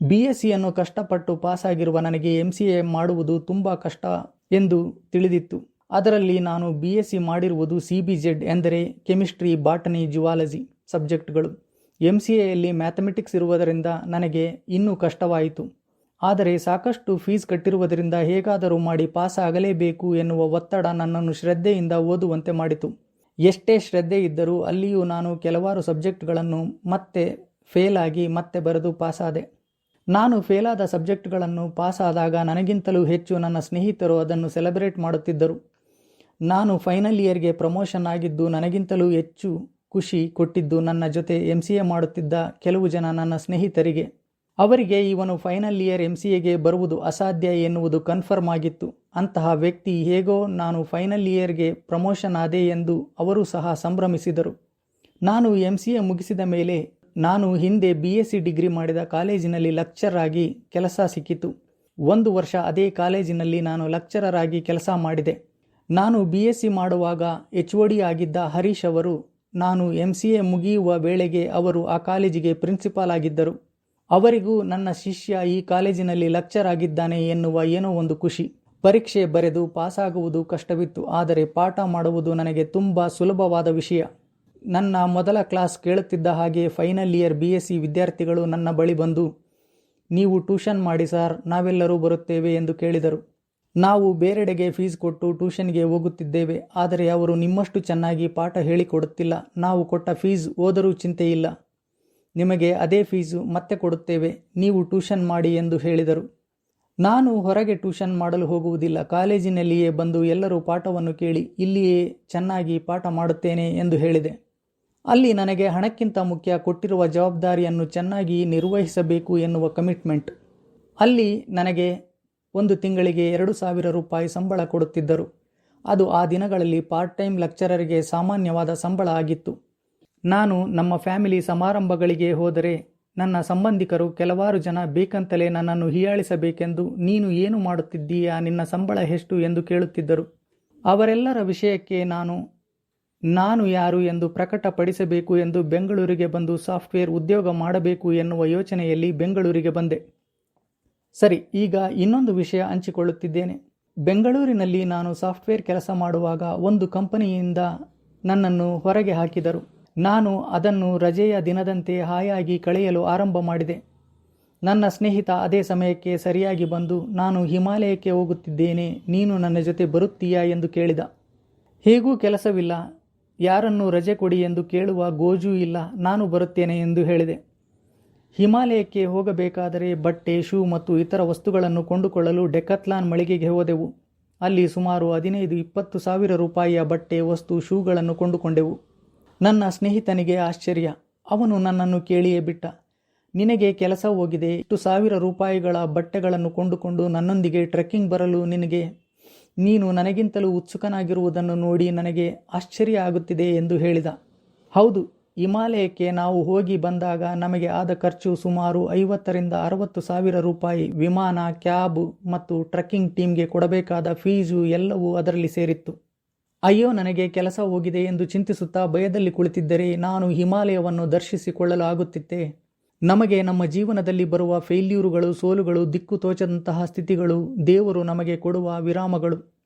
ಬಿ ಎಸ್ ಸಿಯನ್ನು ಕಷ್ಟಪಟ್ಟು ಪಾಸಾಗಿರುವ ನನಗೆ ಎಂ ಸಿ ಎ ಮಾಡುವುದು ತುಂಬ ಕಷ್ಟ ಎಂದು ತಿಳಿದಿತ್ತು. ಅದರಲ್ಲಿ ನಾನು ಬಿ ಎಸ್ ಸಿ ಮಾಡಿರುವುದು ಸಿ ಬಿ ಜೆಡ್ ಎಂದರೆ ಕೆಮಿಸ್ಟ್ರಿ ಬಾಟನಿ ಜುವಾಲಜಿ ಸಬ್ಜೆಕ್ಟ್ಗಳು. ಎಂ ಸಿ ಎಯಲ್ಲಿ ಮ್ಯಾಥಮೆಟಿಕ್ಸ್ ಇರುವುದರಿಂದ ನನಗೆ ಇನ್ನೂ ಕಷ್ಟವಾಯಿತು. ಆದರೆ ಸಾಕಷ್ಟು ಫೀಸ್ ಕಟ್ಟಿರುವುದರಿಂದ ಹೇಗಾದರೂ ಮಾಡಿ ಪಾಸ್ ಆಗಲೇಬೇಕು ಎನ್ನುವ ಒತ್ತಡ ನನ್ನನ್ನು ಶ್ರದ್ಧೆಯಿಂದ ಓದುವಂತೆ ಮಾಡಿತು. ಎಷ್ಟೇ ಶ್ರದ್ಧೆ ಇದ್ದರೂ ಅಲ್ಲಿಯೂ ನಾನು ಕೆಲವಾರು ಸಬ್ಜೆಕ್ಟ್ಗಳನ್ನು ಮತ್ತೆ ಫೇಲ್ ಆಗಿ ಮತ್ತೆ ಬರೆದು ಪಾಸಾದೆ ನಾನು ಫೇಲಾದ ಸಬ್ಜೆಕ್ಟ್ಗಳನ್ನು ಪಾಸಾದಾಗ ನನಗಿಂತಲೂ ಹೆಚ್ಚು ನನ್ನ ಸ್ನೇಹಿತರು ಅದನ್ನು ಸೆಲೆಬ್ರೇಟ್ ಮಾಡುತ್ತಿದ್ದರು. ನಾನು ಫೈನಲ್ ಇಯರ್ಗೆ ಪ್ರಮೋಷನ್ ಆಗಿದ್ದು ನನಗಿಂತಲೂ ಹೆಚ್ಚು ಖುಷಿ ಕೊಟ್ಟಿದ್ದು ನನ್ನ ಜೊತೆ ಎಂ ಸಿ ಎ ಮಾಡುತ್ತಿದ್ದ ಕೆಲವು ಜನ ನನ್ನ ಸ್ನೇಹಿತರಿಗೆ. ಅವರಿಗೆ ಇವನು ಫೈನಲ್ ಇಯರ್ ಎಂ ಸಿ ಎಗೆ ಬರುವುದು ಅಸಾಧ್ಯ ಎನ್ನುವುದು ಕನ್ಫರ್ಮ್ ಆಗಿತ್ತು. ಅಂತಹ ವ್ಯಕ್ತಿ ಹೇಗೋ ನಾನು ಫೈನಲ್ ಇಯರ್ಗೆ ಪ್ರಮೋಷನ್ ಆದೆ ಎಂದು ಅವರು ಸಹ ಸಂಭ್ರಮಿಸಿದರು. ನಾನು ಎಂ ಸಿ ಎ ಮುಗಿಸಿದ ಮೇಲೆ ನಾನು ಹಿಂದೆ ಬಿ ಎಸ್ ಸಿ ಡಿಗ್ರಿ ಮಾಡಿದ ಕಾಲೇಜಿನಲ್ಲಿ ಲೆಕ್ಚರ್ ಆಗಿ ಕೆಲಸ ಸಿಕ್ಕಿತು. ಒಂದು ವರ್ಷ ಅದೇ ಕಾಲೇಜಿನಲ್ಲಿ ನಾನು ಲೆಕ್ಚರರ್ ಆಗಿ ಕೆಲಸ ಮಾಡಿದೆ. ನಾನು ಬಿ ಎಸ್ ಸಿ ಮಾಡುವಾಗ ಎಚ್ ಒ ಡಿ ಆಗಿದ್ದ ಹರೀಶ್ ಅವರು ನಾನು ಎಂ ಸಿ ಎ ಮುಗಿಯುವ ವೇಳೆಗೆ ಅವರು ಆ ಕಾಲೇಜಿಗೆ ಪ್ರಿನ್ಸಿಪಾಲ್ ಆಗಿದ್ದರು. ಅವರಿಗೂ ನನ್ನ ಶಿಷ್ಯ ಈ ಕಾಲೇಜಿನಲ್ಲಿ ಲೆಕ್ಚರ್ ಆಗಿದ್ದಾನೆ ಎನ್ನುವ ಏನೋ ಒಂದು ಖುಷಿ. ಪರೀಕ್ಷೆ ಬರೆದು ಪಾಸಾಗುವುದು ಕಷ್ಟವಿತ್ತು, ಆದರೆ ಪಾಠ ಮಾಡುವುದು ನನಗೆ ತುಂಬ ಸುಲಭವಾದ ವಿಷಯ. ನನ್ನ ಮೊದಲ ಕ್ಲಾಸ್ ಕೇಳುತ್ತಿದ್ದ ಹಾಗೆ final year B S C ವಿದ್ಯಾರ್ಥಿಗಳು ನನ್ನ ಬಳಿ ಬಂದು, ನೀವು ಟ್ಯೂಷನ್ ಮಾಡಿ ಸರ್, ನಾವೆಲ್ಲರೂ ಬರುತ್ತೇವೆ ಎಂದು ಕೇಳಿದರು. ನಾವು ಬೇರೆಡೆಗೆ ಫೀಸ್ ಕೊಟ್ಟು ಟ್ಯೂಷನ್ಗೆ ಹೋಗುತ್ತಿದ್ದೇವೆ, ಆದರೆ ಅವರು ನಿಮ್ಮಷ್ಟು ಚೆನ್ನಾಗಿ ಪಾಠ ಹೇಳಿಕೊಡುತ್ತಿಲ್ಲ. ನಾವು ಕೊಟ್ಟ ಫೀಸ್ ಓದರೂ ಚಿಂತೆ ಇಲ್ಲ. ನಿಮಗೆ ಅದೇ ಫೀಸು ಮತ್ತೆ ಕೊಡುತ್ತೇವೆ. ನೀವು ಟ್ಯೂಷನ್ ಮಾಡಿ ಎಂದು ಹೇಳಿದರು. ನಾನು ಹೊರಗೆ ಟ್ಯೂಷನ್ ಮಾಡಲು ಹೋಗುವುದಿಲ್ಲ. ಕಾಲೇಜಿನಲ್ಲಿಯೇ ಬಂದು ಎಲ್ಲರೂ ಪಾಠವನ್ನು ಕೇಳಿ, ಇಲ್ಲಿಯೇ ಚೆನ್ನಾಗಿ ಪಾಠ ಮಾಡುತ್ತೇನೆ ಎಂದು ಹೇಳಿದೆ. ಅಲ್ಲಿ ನನಗೆ ಹಣಕ್ಕಿಂತ ಮುಖ್ಯ ಕೊಟ್ಟಿರುವ ಜವಾಬ್ದಾರಿಯನ್ನು ಚೆನ್ನಾಗಿ ನಿರ್ವಹಿಸಬೇಕು ಎನ್ನುವ ಕಮಿಟ್ಮೆಂಟ್ ಅಲ್ಲಿ ನನಗೆ ಒಂದು ತಿಂಗಳಿಗೆ ಎರಡು ಸಾವಿರ ರೂಪಾಯಿ ಸಂಬಳ ಕೊಡುತ್ತಿದ್ದರು. ಅದು ಆ ದಿನಗಳಲ್ಲಿ ಪಾರ್ಟ್ ಟೈಮ್ ಲೆಕ್ಚರರ್ಗೆ ಸಾಮಾನ್ಯವಾದ ಸಂಬಳ ಆಗಿತ್ತು. ನಾನು ನಮ್ಮ ಫ್ಯಾಮಿಲಿ ಸಮಾರಂಭಗಳಿಗೆ ಹೋದರೆ ನನ್ನ ಸಂಬಂಧಿಕರು ಕೆಲವಾರು ಜನ ಬೇಕಂತಲೇ ನನ್ನನ್ನು ಹೀಯಾಳಿಸಬೇಕೆಂದು ನೀನು ಏನು ಮಾಡುತ್ತಿದ್ದೀಯಾ, ನಿನ್ನ ಸಂಬಳ ಎಷ್ಟು ಎಂದು ಕೇಳುತ್ತಿದ್ದರು. ಅವರೆಲ್ಲರ ವಿಷಯಕ್ಕೆ ನಾನು ನಾನು ಯಾರು ಎಂದು ಪ್ರಕಟಪಡಿಸಬೇಕು ಎಂದು ಬೆಂಗಳೂರಿಗೆ ಬಂದು ಸಾಫ್ಟ್ವೇರ್ ಉದ್ಯೋಗ ಮಾಡಬೇಕು ಎನ್ನುವ ಯೋಚನೆಯಲ್ಲಿ ಬೆಂಗಳೂರಿಗೆ ಬಂದೆ. ಸರಿ, ಈಗ ಇನ್ನೊಂದು ವಿಷಯ ಹಂಚಿಕೊಳ್ಳುತ್ತಿದ್ದೇನೆ. ಬೆಂಗಳೂರಿನಲ್ಲಿ ನಾನು ಸಾಫ್ಟ್ವೇರ್ ಕೆಲಸ ಮಾಡುವಾಗ ಒಂದು ಕಂಪನಿಯಿಂದ ನನ್ನನ್ನು ಹೊರಗೆ ಹಾಕಿದರು. ನಾನು ಅದನ್ನು ರಜೆಯ ದಿನದಂತೆ ಹಾಯಾಗಿ ಕಳೆಯಲು ಆರಂಭ ಮಾಡಿದೆ. ನನ್ನ ಸ್ನೇಹಿತ ಅದೇ ಸಮಯಕ್ಕೆ ಸರಿಯಾಗಿ ಬಂದು, ನಾನು ಹಿಮಾಲಯಕ್ಕೆ ಹೋಗುತ್ತಿದ್ದೇನೆ, ನೀನು ನನ್ನ ಜೊತೆ ಬರುತ್ತೀಯಾ? ಎಂದು ಕೇಳಿದ. ಹೇಗೂ ಕೆಲಸವಿಲ್ಲ, ಯಾರನ್ನು ರಜೆ ಕೊಡಿ ಎಂದು ಕೇಳುವ ಗೋಜೂ ಇಲ್ಲ, ನಾನು ಬರುತ್ತೇನೆ, ಎಂದು ಹೇಳಿದೆ. ಹಿಮಾಲಯಕ್ಕೆ ಹೋಗಬೇಕಾದರೆ ಬಟ್ಟೆ, ಶೂ ಮತ್ತು ಇತರ ವಸ್ತುಗಳನ್ನು ಕೊಂಡುಕೊಳ್ಳಲು ಡೆಕತ್ಲಾನ್ ಮಳಿಗೆಗೆ ಹೋದೆವು. ಅಲ್ಲಿ ಸುಮಾರು ಹದಿನೈದು, ಇಪ್ಪತ್ತು ಸಾವಿರ ರೂಪಾಯಿಯ ಬಟ್ಟೆ, ವಸ್ತು, ಶೂಗಳನ್ನು ಕೊಂಡುಕೊಂಡೆವು. ನನ್ನ ಸ್ನೇಹಿತನಿಗೆ ಆಶ್ಚರ್ಯ. ಅವನು ನನ್ನನ್ನು ಕೇಳಿಯೇ ಬಿಟ್ಟ. ನಿನಗೆ ಕೆಲಸ ಹೋಗಿದೆ. ಇಷ್ಟು ಸಾವಿರ ರೂಪಾಯಿಗಳ ಬಟ್ಟೆಗಳನ್ನು ಕೊಂಡುಕೊಂಡು ನನ್ನೊಂದಿಗೆ ಟ್ರೆಕ್ಕಿಂಗ್ ಬರಲು ನಿನಗೆ. ನೀನು ನನಗಿಂತಲೂ ಉತ್ಸುಕನಾಗಿರುವುದನ್ನು ನೋಡಿ ನನಗೆ ಆಶ್ಚರ್ಯ ಆಗುತ್ತಿದೆ ಎಂದು ಹೇಳಿದ. ಹೌದು ಹಿಮಾಲಯಕ್ಕೆ ನಾವು ಹೋಗಿ ಬಂದಾಗ ನಮಗೆ ಆದ ಖರ್ಚು ಸುಮಾರು ಐವತ್ತರಿಂದ ಅರವತ್ತು ಸಾವಿರ ರೂಪಾಯಿ. ವಿಮಾನ, ಕ್ಯಾಬ್ ಮತ್ತು ಟ್ರೆಕ್ಕಿಂಗ್ ಟೀಮ್ಗೆ ಕೊಡಬೇಕಾದ ಫೀಸು ಎಲ್ಲವೂ ಅದರಲ್ಲಿ ಸೇರಿತ್ತು. ಅಯ್ಯೋ, ನನಗೆ ಕೆಲಸ ಹೋಗಿದೆ ಎಂದು ಚಿಂತಿಸುತ್ತಾ ಭಯದಲ್ಲಿ ಕುಳಿತಿದ್ದರೆ ನಾನು ಹಿಮಾಲಯವನ್ನು ದರ್ಶಿಸಿಕೊಳ್ಳಲು ಆಗುತ್ತಿತ್ತೆ ನಮಗೆ ನಮ್ಮ ಜೀವನದಲ್ಲಿ ಬರುವ ಫೇಲ್ಯೂರುಗಳು, ಸೋಲುಗಳು, ದಿಕ್ಕು ತೋಚದಂತಹ ಸ್ಥಿತಿಗಳು, ದೇವರು ನಮಗೆ ಕೊಡುವ ವಿರಾಮಗಳು.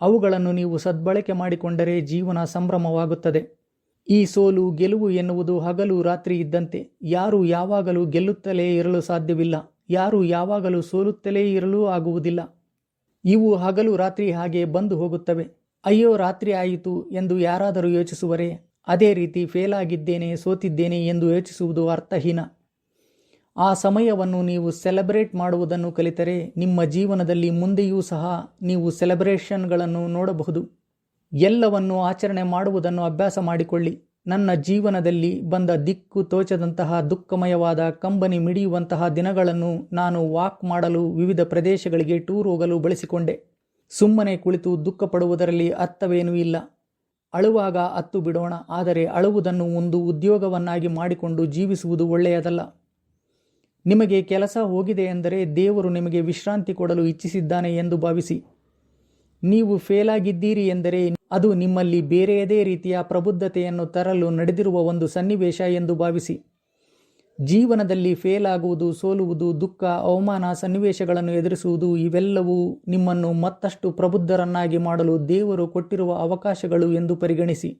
ಅವುಗಳನ್ನು ನೀವು ಸದ್ಬಳಕೆ ಮಾಡಿಕೊಂಡರೆ ಜೀವನ ಸಂಭ್ರಮವಾಗುತ್ತದೆ. ಈ ಸೋಲು ಗೆಲುವು ಎನ್ನುವುದು ಹಗಲು ರಾತ್ರಿ ಇದ್ದಂತೆ. ಯಾರು ಯಾವಾಗಲೂ ಗೆಲ್ಲುತ್ತಲೇ ಇರಲು ಸಾಧ್ಯವಿಲ್ಲ. ಯಾರು ಯಾವಾಗಲೂ ಸೋಲುತ್ತಲೇ ಇರಲು ಆಗುವುದಿಲ್ಲ. ಇವು ಹಗಲು ರಾತ್ರಿ ಹಾಗೆ ಬಂದು ಹೋಗುತ್ತವೆ. ಅಯ್ಯೋ, ರಾತ್ರಿ ಆಯಿತು ಎಂದು ಯಾರಾದರೂ ಯೋಚಿಸುವರೆ? ಅದೇ ರೀತಿ ಫೇಲ್ ಆಗಿದ್ದೇನೆ ಸೋತಿದ್ದೇನೆ ಎಂದು ಯೋಚಿಸುವುದು ಅರ್ಥಹೀನ. ಆ ಸಮಯವನ್ನು ನೀವು ಸೆಲೆಬ್ರೇಟ್ ಮಾಡುವುದನ್ನು ಕಲಿತರೆ ನಿಮ್ಮ ಜೀವನದಲ್ಲಿ ಮುಂದೆಯೂ ಸಹ ನೀವು ಸೆಲೆಬ್ರೇಷನ್ಗಳನ್ನು ನೋಡಬಹುದು. ಎಲ್ಲವನ್ನು ಆಚರಣೆ ಮಾಡುವುದನ್ನು ಅಭ್ಯಾಸ ಮಾಡಿಕೊಳ್ಳಿ. ನನ್ನ ಜೀವನದಲ್ಲಿ ಬಂದ ದಿಕ್ಕು ತೋಚದಂತಹ ದುಃಖಮಯವಾದ ಕಂಬನಿ ಮಿಡಿಯುವಂತಹ ದಿನಗಳನ್ನು ನಾನು ವಾಕ್ ಮಾಡಲು ವಿವಿಧ ಪ್ರದೇಶಗಳಿಗೆ ಟೂರ್ ಹೋಗಲು ಬಳಸಿಕೊಂಡೆ. ಸುಮ್ಮನೆ ಕುಳಿತು ದುಃಖ ಪಡುವುದರಲ್ಲಿ ಅರ್ಥವೇನೂ ಇಲ್ಲ. ಅಳುವಾಗ ಅತ್ತು ಬಿಡೋಣ, ಆದರೆ ಅಳುವುದನ್ನು ಒಂದು ಉದ್ಯೋಗವನ್ನಾಗಿ ಮಾಡಿಕೊಂಡು ಜೀವಿಸುವುದು ಒಳ್ಳೆಯದಲ್ಲ. ನಿಮಗೆ ಕೆಲಸ ಹೋಗಿದೆ ಎಂದರೆ ದೇವರು ನಿಮಗೆ ವಿಶ್ರಾಂತಿ ಕೊಡಲು ಇಚ್ಛಿಸಿದ್ದಾನೆ ಎಂದು ಭಾವಿಸಿ. ನೀವು ಫೇಲಾಗಿದ್ದೀರಿ ಎಂದರೆ ಅದು ನಿಮ್ಮಲ್ಲಿ ಬೇರೆಯದೇ ರೀತಿಯ ಪ್ರಬುದ್ಧತೆಯನ್ನು ತರಲು ನಡೆದಿರುವ ಒಂದು ಸನ್ನಿವೇಶ ಎಂದು ಭಾವಿಸಿ. ಜೀವನದಲ್ಲಿ ಫೇಲ್ ಆಗುವುದು, ಸೋಲುವುದು, ದುಃಖ, ಅವಮಾನ ಸನ್ನಿವೇಶಗಳನ್ನು ಎದುರಿಸುವುದು, ಇವೆಲ್ಲವೂ ನಿಮ್ಮನ್ನು ಮತ್ತಷ್ಟು ಪ್ರಬುದ್ಧರನ್ನಾಗಿ ಮಾಡಲು ದೇವರು ಕೊಟ್ಟಿರುವ ಅವಕಾಶಗಳು ಎಂದು ಪರಿಗಣಿಸಿ.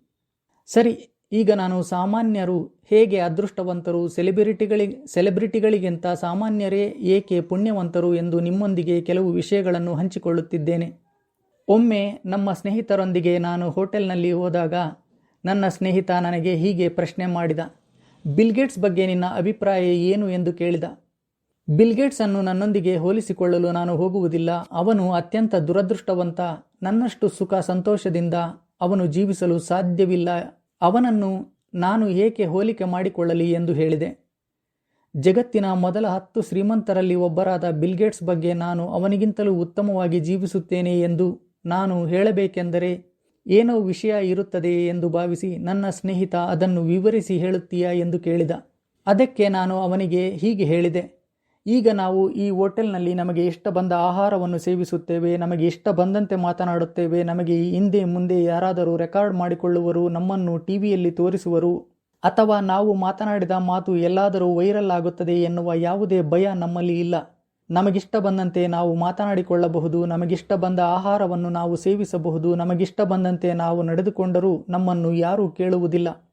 ಸರಿ, ಈಗ ನಾನು ಸಾಮಾನ್ಯರು ಹೇಗೆ ಅದೃಷ್ಟವಂತರು ಸೆಲೆಬ್ರಿಟಿಗಳಿ ಸೆಲೆಬ್ರಿಟಿಗಳಿಗಿಂತ ಸಾಮಾನ್ಯರೇ ಏಕೆ ಪುಣ್ಯವಂತರು ಎಂದು ನಿಮ್ಮೊಂದಿಗೆ ಕೆಲವು ವಿಷಯಗಳನ್ನು ಹಂಚಿಕೊಳ್ಳುತ್ತಿದ್ದೇನೆ. ಒಮ್ಮೆ ನಮ್ಮ ಸ್ನೇಹಿತರೊಂದಿಗೆ ನಾನು ಹೋಟೆಲ್ನಲ್ಲಿ ಹೋದಾಗ ನನ್ನ ಸ್ನೇಹಿತ ನನಗೆ ಹೀಗೆ ಪ್ರಶ್ನೆ ಮಾಡಿದ ಬಿಲ್ಗೇಟ್ಸ್ ಬಗ್ಗೆ ನಿನ್ನ ಅಭಿಪ್ರಾಯ ಏನು? ಎಂದು ಕೇಳಿದ. ಬಿಲ್ಗೇಟ್ಸನ್ನು ನನ್ನೊಂದಿಗೆ ಹೋಲಿಸಿಕೊಳ್ಳಲು ನಾನು ಹೋಗುವುದಿಲ್ಲ. ಅವನು ಅತ್ಯಂತ ದುರದೃಷ್ಟವಂತ, ನನ್ನಷ್ಟು ಸುಖ ಸಂತೋಷದಿಂದ ಅವನು ಜೀವಿಸಲು ಸಾಧ್ಯವಿಲ್ಲ. ಅವನನ್ನು ನಾನು ಏಕೆ ಹೋಲಿಕೆ ಮಾಡಿಕೊಳ್ಳಲಿ ಎಂದು ಹೇಳಿದೆ. ಜಗತ್ತಿನ ಮೊದಲ ಹತ್ತು ಶ್ರೀಮಂತರಲ್ಲಿ ಒಬ್ಬರಾದ ಬಿಲ್ಗೇಟ್ಸ್ ಬಗ್ಗೆ ನಾನು ಅವನಿಗಿಂತಲೂ ಉತ್ತಮವಾಗಿ ಜೀವಿಸುತ್ತೇನೆ ಎಂದು ನಾನು ಹೇಳಬೇಕೆಂದರೆ ಏನೋ ವಿಷಯ ಇರುತ್ತದೆ ಎಂದು ಭಾವಿಸಿ ನನ್ನ ಸ್ನೇಹಿತ ಅದನ್ನು ವಿವರಿಸಿ ಹೇಳುತ್ತೀಯಾ ಎಂದು ಕೇಳಿದ. ಅದಕ್ಕೆ ನಾನು ಅವನಿಗೆ ಹೀಗೆ ಹೇಳಿದೆ. ಈಗ ನಾವು ಈ ಹೋಟೆಲ್ನಲ್ಲಿ ನಮಗೆ ಇಷ್ಟ ಬಂದ ಆಹಾರವನ್ನು ಸೇವಿಸುತ್ತೇವೆ, ನಮಗೆ ಇಷ್ಟ ಬಂದಂತೆ ಮಾತನಾಡುತ್ತೇವೆ, ನಮಗೆ ಹಿಂದೆ ಮುಂದೆ ಯಾರಾದರೂ ರೆಕಾರ್ಡ್ ಮಾಡಿಕೊಳ್ಳುವರು, ನಮ್ಮನ್ನು ಟಿ ವಿಯಲ್ಲಿ ತೋರಿಸುವರು, ಅಥವಾ ನಾವು ಮಾತನಾಡಿದ ಮಾತು ಎಲ್ಲಾದರೂ ವೈರಲ್ ಆಗುತ್ತದೆ ಎನ್ನುವ ಯಾವುದೇ ಭಯ ನಮ್ಮಲ್ಲಿ ಇಲ್ಲ. ನಮಗಿಷ್ಟ ಬಂದಂತೆ ನಾವು ಮಾತನಾಡಿಕೊಳ್ಳಬಹುದು, ನಮಗಿಷ್ಟ ಬಂದ ಆಹಾರವನ್ನು ನಾವು ಸೇವಿಸಬಹುದು, ನಮಗಿಷ್ಟ ಬಂದಂತೆ ನಾವು ನಡೆದುಕೊಂಡರೂ ನಮ್ಮನ್ನು ಯಾರೂ ಕೇಳುವುದಿಲ್ಲ.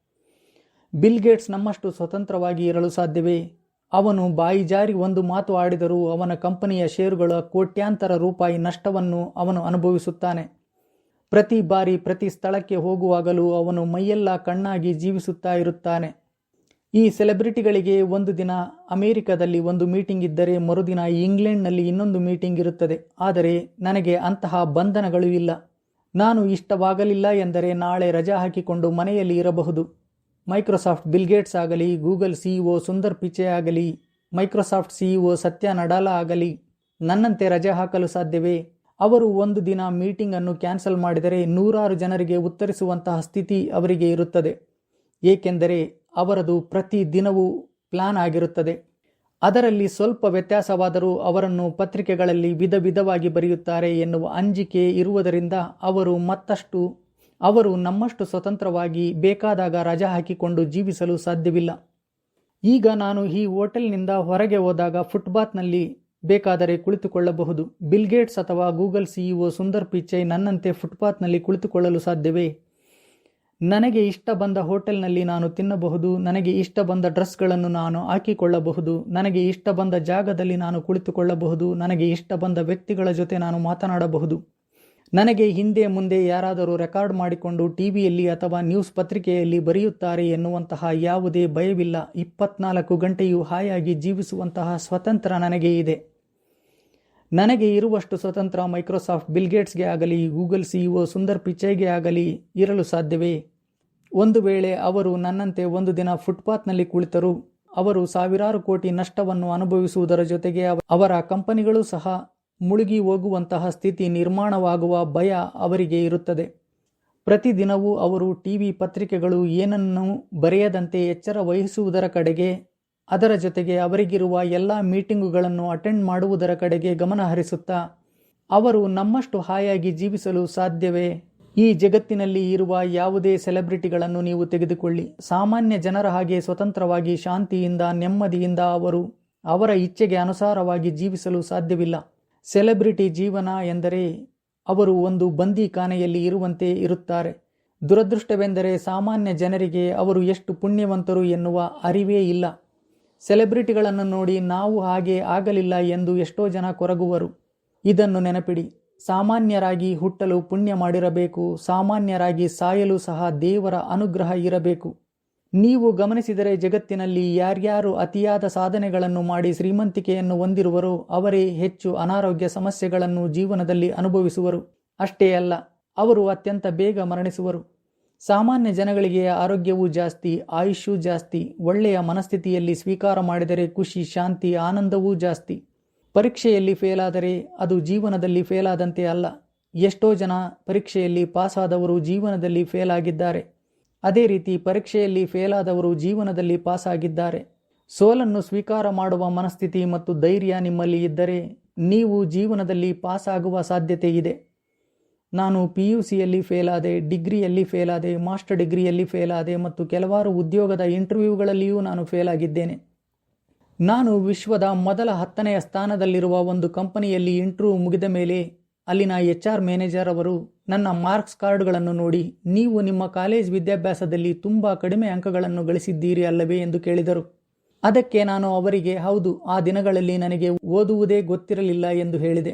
ಬಿಲ್ ಗೇಟ್ಸ್ ನಮ್ಮಷ್ಟು ಸ್ವತಂತ್ರವಾಗಿ ಇರಲು ಸಾಧ್ಯವೇ? ಅವನು ಬಾಯಿ ಜಾರಿ ಒಂದು ಮಾತು ಆಡಿದರೂ ಅವನ ಕಂಪನಿಯ ಷೇರುಗಳ ಕೋಟ್ಯಾಂತರ ರೂಪಾಯಿ ನಷ್ಟವನ್ನು ಅವನು ಅನುಭವಿಸುತ್ತಾನೆ. ಪ್ರತಿ ಬಾರಿ ಪ್ರತಿ ಸ್ಥಳಕ್ಕೆ ಹೋಗುವಾಗಲೂ ಅವನು ಮೈಯೆಲ್ಲ ಕಣ್ಣಾಗಿ ಜೀವಿಸುತ್ತಾ ಇರುತ್ತಾನೆ. ಈ ಸೆಲೆಬ್ರಿಟಿಗಳಿಗೆ ಒಂದು ದಿನ ಅಮೆರಿಕದಲ್ಲಿ ಒಂದು ಮೀಟಿಂಗ್ ಇದ್ದರೆ ಮರುದಿನ ಇಂಗ್ಲೆಂಡ್ನಲ್ಲಿ ಇನ್ನೊಂದು ಮೀಟಿಂಗ್ ಇರುತ್ತದೆ. ಆದರೆ ನನಗೆ ಅಂತಹ ಬಂಧನಗಳು ಇಲ್ಲ. ನಾನು ಇಷ್ಟವಾಗಲಿಲ್ಲ ಎಂದರೆ ನಾಳೆ ರಜಾ ಹಾಕಿಕೊಂಡು ಮನೆಯಲ್ಲಿ ಇರಬಹುದು. ಮೈಕ್ರೋಸಾಫ್ಟ್ ಬಿಲ್ಗೇಟ್ಸ್ ಆಗಲಿ, ಗೂಗಲ್ ಸಿಇಒ ಸುಂದರ್ ಪಿಚೆ ಆಗಲಿ, ಮೈಕ್ರೋಸಾಫ್ಟ್ ಸಿಇಒ ಸತ್ಯ ನಡಾಲ ಆಗಲಿ, ನನ್ನಂತೆ ರಜೆ ಹಾಕಲು ಸಾಧ್ಯವೇ? ಅವರು ಒಂದು ದಿನ ಮೀಟಿಂಗ್ ಅನ್ನು ಕ್ಯಾನ್ಸಲ್ ಮಾಡಿದರೆ ನೂರಾರು ಜನರಿಗೆ ಉತ್ತರಿಸುವಂತಹ ಸ್ಥಿತಿ ಅವರಿಗೆ ಇರುತ್ತದೆ. ಏಕೆಂದರೆ ಅವರದು ಪ್ರತಿ ದಿನವೂ ಪ್ಲಾನ್ ಆಗಿರುತ್ತದೆ. ಅದರಲ್ಲಿ ಸ್ವಲ್ಪ ವ್ಯತ್ಯಾಸವಾದರೂ ಅವರನ್ನು ಪತ್ರಿಕೆಗಳಲ್ಲಿ ವಿಧ ವಿಧವಾಗಿ ಬರೆಯುತ್ತಾರೆ ಎನ್ನುವ ಅಂಜಿಕೆ ಇರುವುದರಿಂದ ಅವರು ಮತ್ತಷ್ಟು, ಅವರು ನಮ್ಮಷ್ಟು ಸ್ವತಂತ್ರವಾಗಿ ಬೇಕಾದಾಗ ರಜಾ ಹಾಕಿಕೊಂಡು ಜೀವಿಸಲು ಸಾಧ್ಯವಿಲ್ಲ. ಈಗ ನಾನು ಈ ಹೋಟೆಲ್ನಿಂದ ಹೊರಗೆ ಹೋದಾಗ ಫುಟ್ಪಾತ್ನಲ್ಲಿ ಬೇಕಾದರೆ ಕುಳಿತುಕೊಳ್ಳಬಹುದು. ಬಿಲ್ಗೇಟ್ಸ್ ಅಥವಾ ಗೂಗಲ್ ಸಿಇಒ ಸುಂದರ್ ಪಿಚ್ಚೈ ನನ್ನಂತೆ ಫುಟ್ಪಾತ್ನಲ್ಲಿ ಕುಳಿತುಕೊಳ್ಳಲು ಸಾಧ್ಯವೇ? ನನಗೆ ಇಷ್ಟ ಬಂದ ಹೋಟೆಲ್ನಲ್ಲಿ ನಾನು ತಿನ್ನಬಹುದು, ನನಗೆ ಇಷ್ಟ ಬಂದ ಡ್ರೆಸ್ಗಳನ್ನು ನಾನು ಹಾಕಿಕೊಳ್ಳಬಹುದು, ನನಗೆ ಇಷ್ಟ ಬಂದ ಜಾಗದಲ್ಲಿ ನಾನು ಕುಳಿತುಕೊಳ್ಳಬಹುದು, ನನಗೆ ಇಷ್ಟ ಬಂದ ವ್ಯಕ್ತಿಗಳ ಜೊತೆ ನಾನು ಮಾತನಾಡಬಹುದು. ನನಗೆ ಹಿಂದೆ ಮುಂದೆ ಯಾರಾದರೂ ರೆಕಾರ್ಡ್ ಮಾಡಿಕೊಂಡು ಟಿವಿಯಲ್ಲಿ ಅಥವಾ ನ್ಯೂಸ್ ಪತ್ರಿಕೆಯಲ್ಲಿ ಬರೆಯುತ್ತಾರೆ ಎನ್ನುವಂತಹ ಯಾವುದೇ ಭಯವಿಲ್ಲ. ಇಪ್ಪತ್ನಾಲ್ಕು ಗಂಟೆಯೂ ಹಾಯಾಗಿ ಜೀವಿಸುವಂತಹ ಸ್ವತಂತ್ರ ನನಗೆ ಇದೆ. ನನಗೆ ಇರುವಷ್ಟು ಸ್ವತಂತ್ರ ಮೈಕ್ರೋಸಾಫ್ಟ್ ಬಿಲ್ಗೇಟ್ಸ್ಗೆ ಆಗಲಿ, ಗೂಗಲ್ ಸಿಇಒ ಸುಂದರ್ ಪಿಚೈಗೆ ಆಗಲಿ ಇರಲು ಸಾಧ್ಯವೇ? ಒಂದು ವೇಳೆ ಅವರು ನನ್ನಂತೆ ಒಂದು ದಿನ ಫುಟ್ಪಾತ್ನಲ್ಲಿ ಕುಳಿತರು, ಅವರು ಸಾವಿರಾರು ಕೋಟಿ ನಷ್ಟವನ್ನು ಅನುಭವಿಸುವುದರ ಜೊತೆಗೆ ಅವರ ಕಂಪನಿಗಳು ಸಹ ಮುಳುಗಿ ಹೋಗುವಂತಹ ಸ್ಥಿತಿ ನಿರ್ಮಾಣವಾಗುವ ಭಯ ಅವರಿಗೆ ಇರುತ್ತದೆ. ಪ್ರತಿದಿನವೂ ಅವರು ಟಿವಿ ಪತ್ರಿಕೆಗಳು ಏನನ್ನು ಬರೆಯದಂತೆ ಎಚ್ಚರ ವಹಿಸುವುದರ ಕಡೆಗೆ, ಅದರ ಜೊತೆಗೆ ಅವರಿಗಿರುವ ಎಲ್ಲ ಮೀಟಿಂಗುಗಳನ್ನು ಅಟೆಂಡ್ ಮಾಡುವುದರ ಕಡೆಗೆ ಗಮನ ಹರಿಸುತ್ತಾ ಅವರು ನಮ್ಮಷ್ಟು ಹಾಯಾಗಿ ಜೀವಿಸಲು ಸಾಧ್ಯವೇ? ಈ ಜಗತ್ತಿನಲ್ಲಿ ಇರುವ ಯಾವುದೇ ಸೆಲೆಬ್ರಿಟಿಗಳನ್ನು ನೀವು ತೆಗೆದುಕೊಳ್ಳಿ. ಸಾಮಾನ್ಯ ಜನರ ಹಾಗೆ ಸ್ವತಂತ್ರವಾಗಿ ಶಾಂತಿಯಿಂದ, ನೆಮ್ಮದಿಯಿಂದ ಅವರು ಅವರ ಇಚ್ಛೆಗೆ ಅನುಸಾರವಾಗಿ ಜೀವಿಸಲು ಸಾಧ್ಯವಿಲ್ಲ. ಸೆಲೆಬ್ರಿಟಿ ಜೀವನ ಎಂದರೆ ಅವರು ಒಂದು ಬಂದಿಖಾನೆಯಲ್ಲಿ ಇರುವಂತೆ ಇರುತ್ತಾರೆ. ದುರದೃಷ್ಟವೆಂದರೆ ಸಾಮಾನ್ಯ ಜನರಿಗೆ ಅವರು ಎಷ್ಟು ಪುಣ್ಯವಂತರು ಎನ್ನುವ ಅರಿವೇ ಇಲ್ಲ. ಸೆಲೆಬ್ರಿಟಿಗಳನ್ನು ನೋಡಿ ನಾವು ಹಾಗೆ ಆಗಲಿಲ್ಲ ಎಂದು ಎಷ್ಟೋ ಜನ ಕೊರಗುವರು. ಇದನ್ನು ನೆನಪಿಡಿ. ಸಾಮಾನ್ಯರಾಗಿ ಹುಟ್ಟಲು ಪುಣ್ಯ ಮಾಡಿರಬೇಕು, ಸಾಮಾನ್ಯರಾಗಿ ಸಾಯಲು ಸಹ ದೇವರ ಅನುಗ್ರಹ ಇರಬೇಕು. ನೀವು ಗಮನಿಸಿದರೆ ಜಗತ್ತಿನಲ್ಲಿ ಯಾರ್ಯಾರು ಅತಿಯಾದ ಸಾಧನೆಗಳನ್ನು ಮಾಡಿ ಶ್ರೀಮಂತಿಕೆಯನ್ನು ಹೊಂದಿರುವರೋ ಅವರೇ ಹೆಚ್ಚು ಅನಾರೋಗ್ಯ ಸಮಸ್ಯೆಗಳನ್ನು ಜೀವನದಲ್ಲಿ ಅನುಭವಿಸುವರು. ಅಷ್ಟೇ ಅಲ್ಲ, ಅವರು ಅತ್ಯಂತ ಬೇಗ ಮರಣಿಸುವರು. ಸಾಮಾನ್ಯ ಜನಗಳಿಗೆ ಆರೋಗ್ಯವೂ ಜಾಸ್ತಿ, ಆಯುಷ್ಯೂ ಜಾಸ್ತಿ, ಒಳ್ಳೆಯ ಮನಸ್ಥಿತಿಯಲ್ಲಿ ಸ್ವೀಕಾರ ಮಾಡಿದರೆ ಖುಷಿ, ಶಾಂತಿ, ಆನಂದವೂ ಜಾಸ್ತಿ. ಪರೀಕ್ಷೆಯಲ್ಲಿ ಫೇಲಾದರೆ ಅದು ಜೀವನದಲ್ಲಿ ಫೇಲಾದಂತೆ ಅಲ್ಲ. ಎಷ್ಟೋ ಜನ ಪರೀಕ್ಷೆಯಲ್ಲಿ ಪಾಸಾದವರು ಜೀವನದಲ್ಲಿ ಫೇಲ್ ಆಗಿದ್ದಾರೆ. ಅದೇ ರೀತಿ ಪರೀಕ್ಷೆಯಲ್ಲಿ ಫೇಲಾದವರು ಜೀವನದಲ್ಲಿ ಪಾಸ್ ಆಗಿದ್ದಾರೆ. ಸೋಲನ್ನು ಸ್ವೀಕಾರ ಮಾಡುವ ಮನಸ್ಥಿತಿ ಮತ್ತು ಧೈರ್ಯ ನಿಮ್ಮಲ್ಲಿ ಇದ್ದರೆ ನೀವು ಜೀವನದಲ್ಲಿ ಪಾಸ್ ಆಗುವ ಸಾಧ್ಯತೆ ಇದೆ. ನಾನು ಪಿ ಯು ಸಿಯಲ್ಲಿ ಫೇಲಾದೆ ಡಿಗ್ರಿಯಲ್ಲಿ ಆದೆ ಮಾಸ್ಟರ್ ಡಿಗ್ರಿಯಲ್ಲಿ ಆದೆ ಮತ್ತು ಕೆಲವಾರು ಉದ್ಯೋಗದ ಇಂಟರ್ವ್ಯೂಗಳಲ್ಲಿಯೂ ನಾನು ಫೇಲ್ ಆಗಿದ್ದೇನೆ. ನಾನು ವಿಶ್ವದ ಮೊದಲ ಹತ್ತನೆಯ ಸ್ಥಾನದಲ್ಲಿರುವ ಒಂದು ಕಂಪನಿಯಲ್ಲಿ ಇಂಟರ್ವ್ಯೂ ಮುಗಿದ ಮೇಲೆ ಅಲ್ಲಿನ ಎಚ್ ಆರ್ ಮ್ಯಾನೇಜರ್ ಅವರು ನನ್ನ ಮಾರ್ಕ್ಸ್ ಕಾರ್ಡ್ಗಳನ್ನು ನೋಡಿ, ನೀವು ನಿಮ್ಮ ಕಾಲೇಜ್ ವಿದ್ಯಾಭ್ಯಾಸದಲ್ಲಿ ತುಂಬ ಕಡಿಮೆ ಅಂಕಗಳನ್ನು ಗಳಿಸಿದ್ದೀರಿ ಅಲ್ಲವೇ? ಎಂದು ಕೇಳಿದರು. ಅದಕ್ಕೆ ನಾನು ಅವರಿಗೆ, ಹೌದು, ಆ ದಿನಗಳಲ್ಲಿ ನನಗೆ ಓದುವುದೇ ಗೊತ್ತಿರಲಿಲ್ಲ ಎಂದು ಹೇಳಿದೆ.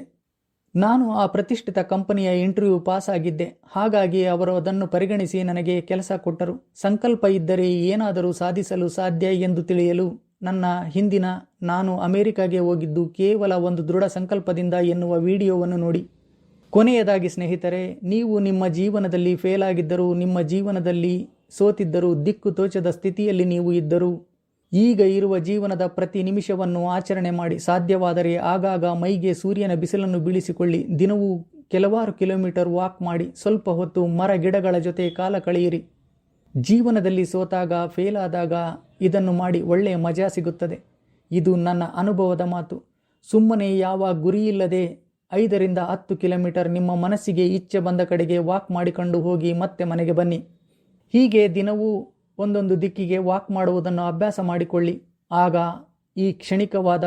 ನಾನು ಆ ಪ್ರತಿಷ್ಠಿತ ಕಂಪನಿಯ ಇಂಟರ್ವ್ಯೂ ಪಾಸ್ ಆಗಿದ್ದೆ ಹಾಗಾಗಿ ಅವರು ಅದನ್ನು ಪರಿಗಣಿಸಿ ನನಗೆ ಕೆಲಸ ಕೊಟ್ಟರು. ಸಂಕಲ್ಪ ಇದ್ದರೆ ಏನಾದರೂ ಸಾಧಿಸಲು ಸಾಧ್ಯ ಎಂದು ತಿಳಿಯಲು ನನ್ನ ಹಿಂದಿನ ನಾನು ಅಮೆರಿಕಾಗೆ ಹೋಗಿದ್ದು ಕೇವಲ ಒಂದು ದೃಢ ಸಂಕಲ್ಪದಿಂದ ಎನ್ನುವ ವಿಡಿಯೋವನ್ನು ನೋಡಿ. ಕೊನೆಯದಾಗಿ ಸ್ನೇಹಿತರೆ, ನೀವು ನಿಮ್ಮ ಜೀವನದಲ್ಲಿ ಫೇಲ್ ಆಗಿದ್ದರೂ, ನಿಮ್ಮ ಜೀವನದಲ್ಲಿ ಸೋತಿದ್ದರೂ, ದಿಕ್ಕು ತೋಚದ ಸ್ಥಿತಿಯಲ್ಲಿ ನೀವು ಇದ್ದರೂ, ಈಗ ಇರುವ ಜೀವನದ ಪ್ರತಿ ನಿಮಿಷವನ್ನು ಆಚರಣೆ ಮಾಡಿ. ಸಾಧ್ಯವಾದರೆ ಆಗಾಗ ಮೈಗೆ ಸೂರ್ಯನ ಬಿಸಿಲನ್ನು ಬೀಳಿಸಿಕೊಳ್ಳಿ. ದಿನವೂ ಕೆಲವಾರು ಕಿಲೋಮೀಟರ್ ವಾಕ್ ಮಾಡಿ. ಸ್ವಲ್ಪ ಹೊತ್ತು ಮರ ಗಿಡಗಳ ಜೊತೆ ಕಾಲ ಕಳೆಯಿರಿ. ಜೀವನದಲ್ಲಿ ಸೋತಾಗ ಫೇಲ್ ಆದಾಗ ಇದನ್ನು ಮಾಡಿ ಒಳ್ಳೆಯ ಮಜಾ ಸಿಗುತ್ತದೆ. ಇದು ನನ್ನ ಅನುಭವದ ಮಾತು. ಸುಮ್ಮನೆ ಯಾವ ಗುರಿಯಿಲ್ಲದೆ ಐದರಿಂದ ಹತ್ತು ಕಿಲೋಮೀಟರ್ ನಿಮ್ಮ ಮನಸ್ಸಿಗೆ ಇಚ್ಛೆ ಬಂದ ಕಡೆಗೆ ವಾಕ್ ಮಾಡಿಕೊಂಡು ಹೋಗಿ ಮತ್ತೆ ಮನೆಗೆ ಬನ್ನಿ. ಹೀಗೆ ದಿನವೂ ಒಂದೊಂದು ದಿಕ್ಕಿಗೆ ವಾಕ್ ಮಾಡುವುದನ್ನು ಅಭ್ಯಾಸ ಮಾಡಿಕೊಳ್ಳಿ. ಆಗ ಈ ಕ್ಷಣಿಕವಾದ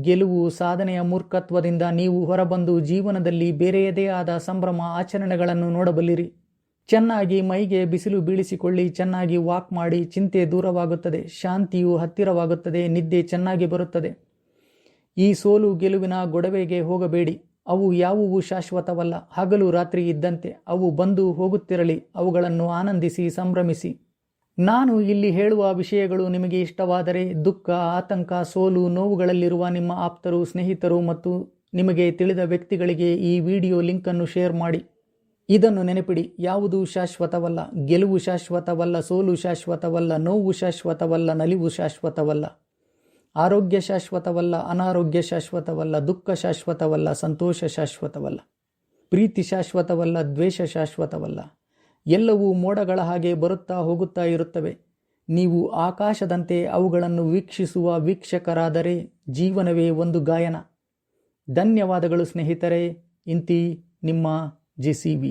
ಗೆಲುವು ಸಾಧನೆಯ ಮೂರ್ಖತ್ವದಿಂದ ನೀವು ಹೊರಬಂದು ಜೀವನದಲ್ಲಿ ಬೇರೆಯದೇ ಆದ ಸಂಭ್ರಮ ಆಚರಣೆಗಳನ್ನು ನೋಡಬಲ್ಲಿರಿ. ಚೆನ್ನಾಗಿ ಮೈಗೆ ಬಿಸಿಲು ಬೀಳಿಸಿಕೊಳ್ಳಿ, ಚೆನ್ನಾಗಿ ವಾಕ್ ಮಾಡಿ, ಚಿಂತೆ ದೂರವಾಗುತ್ತದೆ, ಶಾಂತಿಯು ಹತ್ತಿರವಾಗುತ್ತದೆ, ನಿದ್ದೆ ಚೆನ್ನಾಗಿ ಬರುತ್ತದೆ. ಈ ಸೋಲು ಗೆಲುವಿನ ಗೊಡವೆಗೆ ಹೋಗಬೇಡಿ, ಅವು ಯಾವುವು ಶಾಶ್ವತವಲ್ಲ, ಹಗಲು ರಾತ್ರಿ ಇದ್ದಂತೆ, ಅವು ಬಂದು ಹೋಗುತ್ತಿರಲಿ, ಅವುಗಳನ್ನು ಆನಂದಿಸಿ, ಸಂಭ್ರಮಿಸಿ. ನಾನು ಇಲ್ಲಿ ಹೇಳುವ ವಿಷಯಗಳು ನಿಮಗೆ ಇಷ್ಟವಾದರೆ, ದುಃಖ, ಆತಂಕ, ಸೋಲು, ನೋವುಗಳಲ್ಲಿರುವ ನಿಮ್ಮ ಆಪ್ತರು, ಸ್ನೇಹಿತರು ಮತ್ತು ನಿಮಗೆ ತಿಳಿದ ವ್ಯಕ್ತಿಗಳಿಗೆ ಈ ವಿಡಿಯೋ ಲಿಂಕನ್ನು ಶೇರ್ ಮಾಡಿ. ಇದನ್ನು ನೆನಪಿಡಿ, ಯಾವುದು ಶಾಶ್ವತವಲ್ಲ? ಗೆಲುವು ಶಾಶ್ವತವಲ್ಲ, ಸೋಲು ಶಾಶ್ವತವಲ್ಲ, ನೋವು ಶಾಶ್ವತವಲ್ಲ, ನಲಿವು ಶಾಶ್ವತವಲ್ಲ? ಆರೋಗ್ಯ ಶಾಶ್ವತವಲ್ಲ, ಅನಾರೋಗ್ಯ ಶಾಶ್ವತವಲ್ಲ, ದುಃಖ ಶಾಶ್ವತವಲ್ಲ, ಸಂತೋಷ ಶಾಶ್ವತವಲ್ಲ? ಪ್ರೀತಿ ಶಾಶ್ವತವಲ್ಲ, ದ್ವೇಷ ಶಾಶ್ವತವಲ್ಲ? ಎಲ್ಲವೂ ಮೋಡಗಳ ಹಾಗೆ ಬರುತ್ತಾ ಹೋಗುತ್ತಾ ಇರುತ್ತವೆ. ನೀವು ಆಕಾಶದಂತೆ ಅವುಗಳನ್ನು ವೀಕ್ಷಿಸುವ ವೀಕ್ಷಕರಾದರೆ ಜೀವನವೇ ಒಂದು ಗಾಯನ. ಧನ್ಯವಾದಗಳು ಸ್ನೇಹಿತರೆ. ಇಂತಿ ನಿಮ್ಮ ಜೆ ಸಿ ಬಿ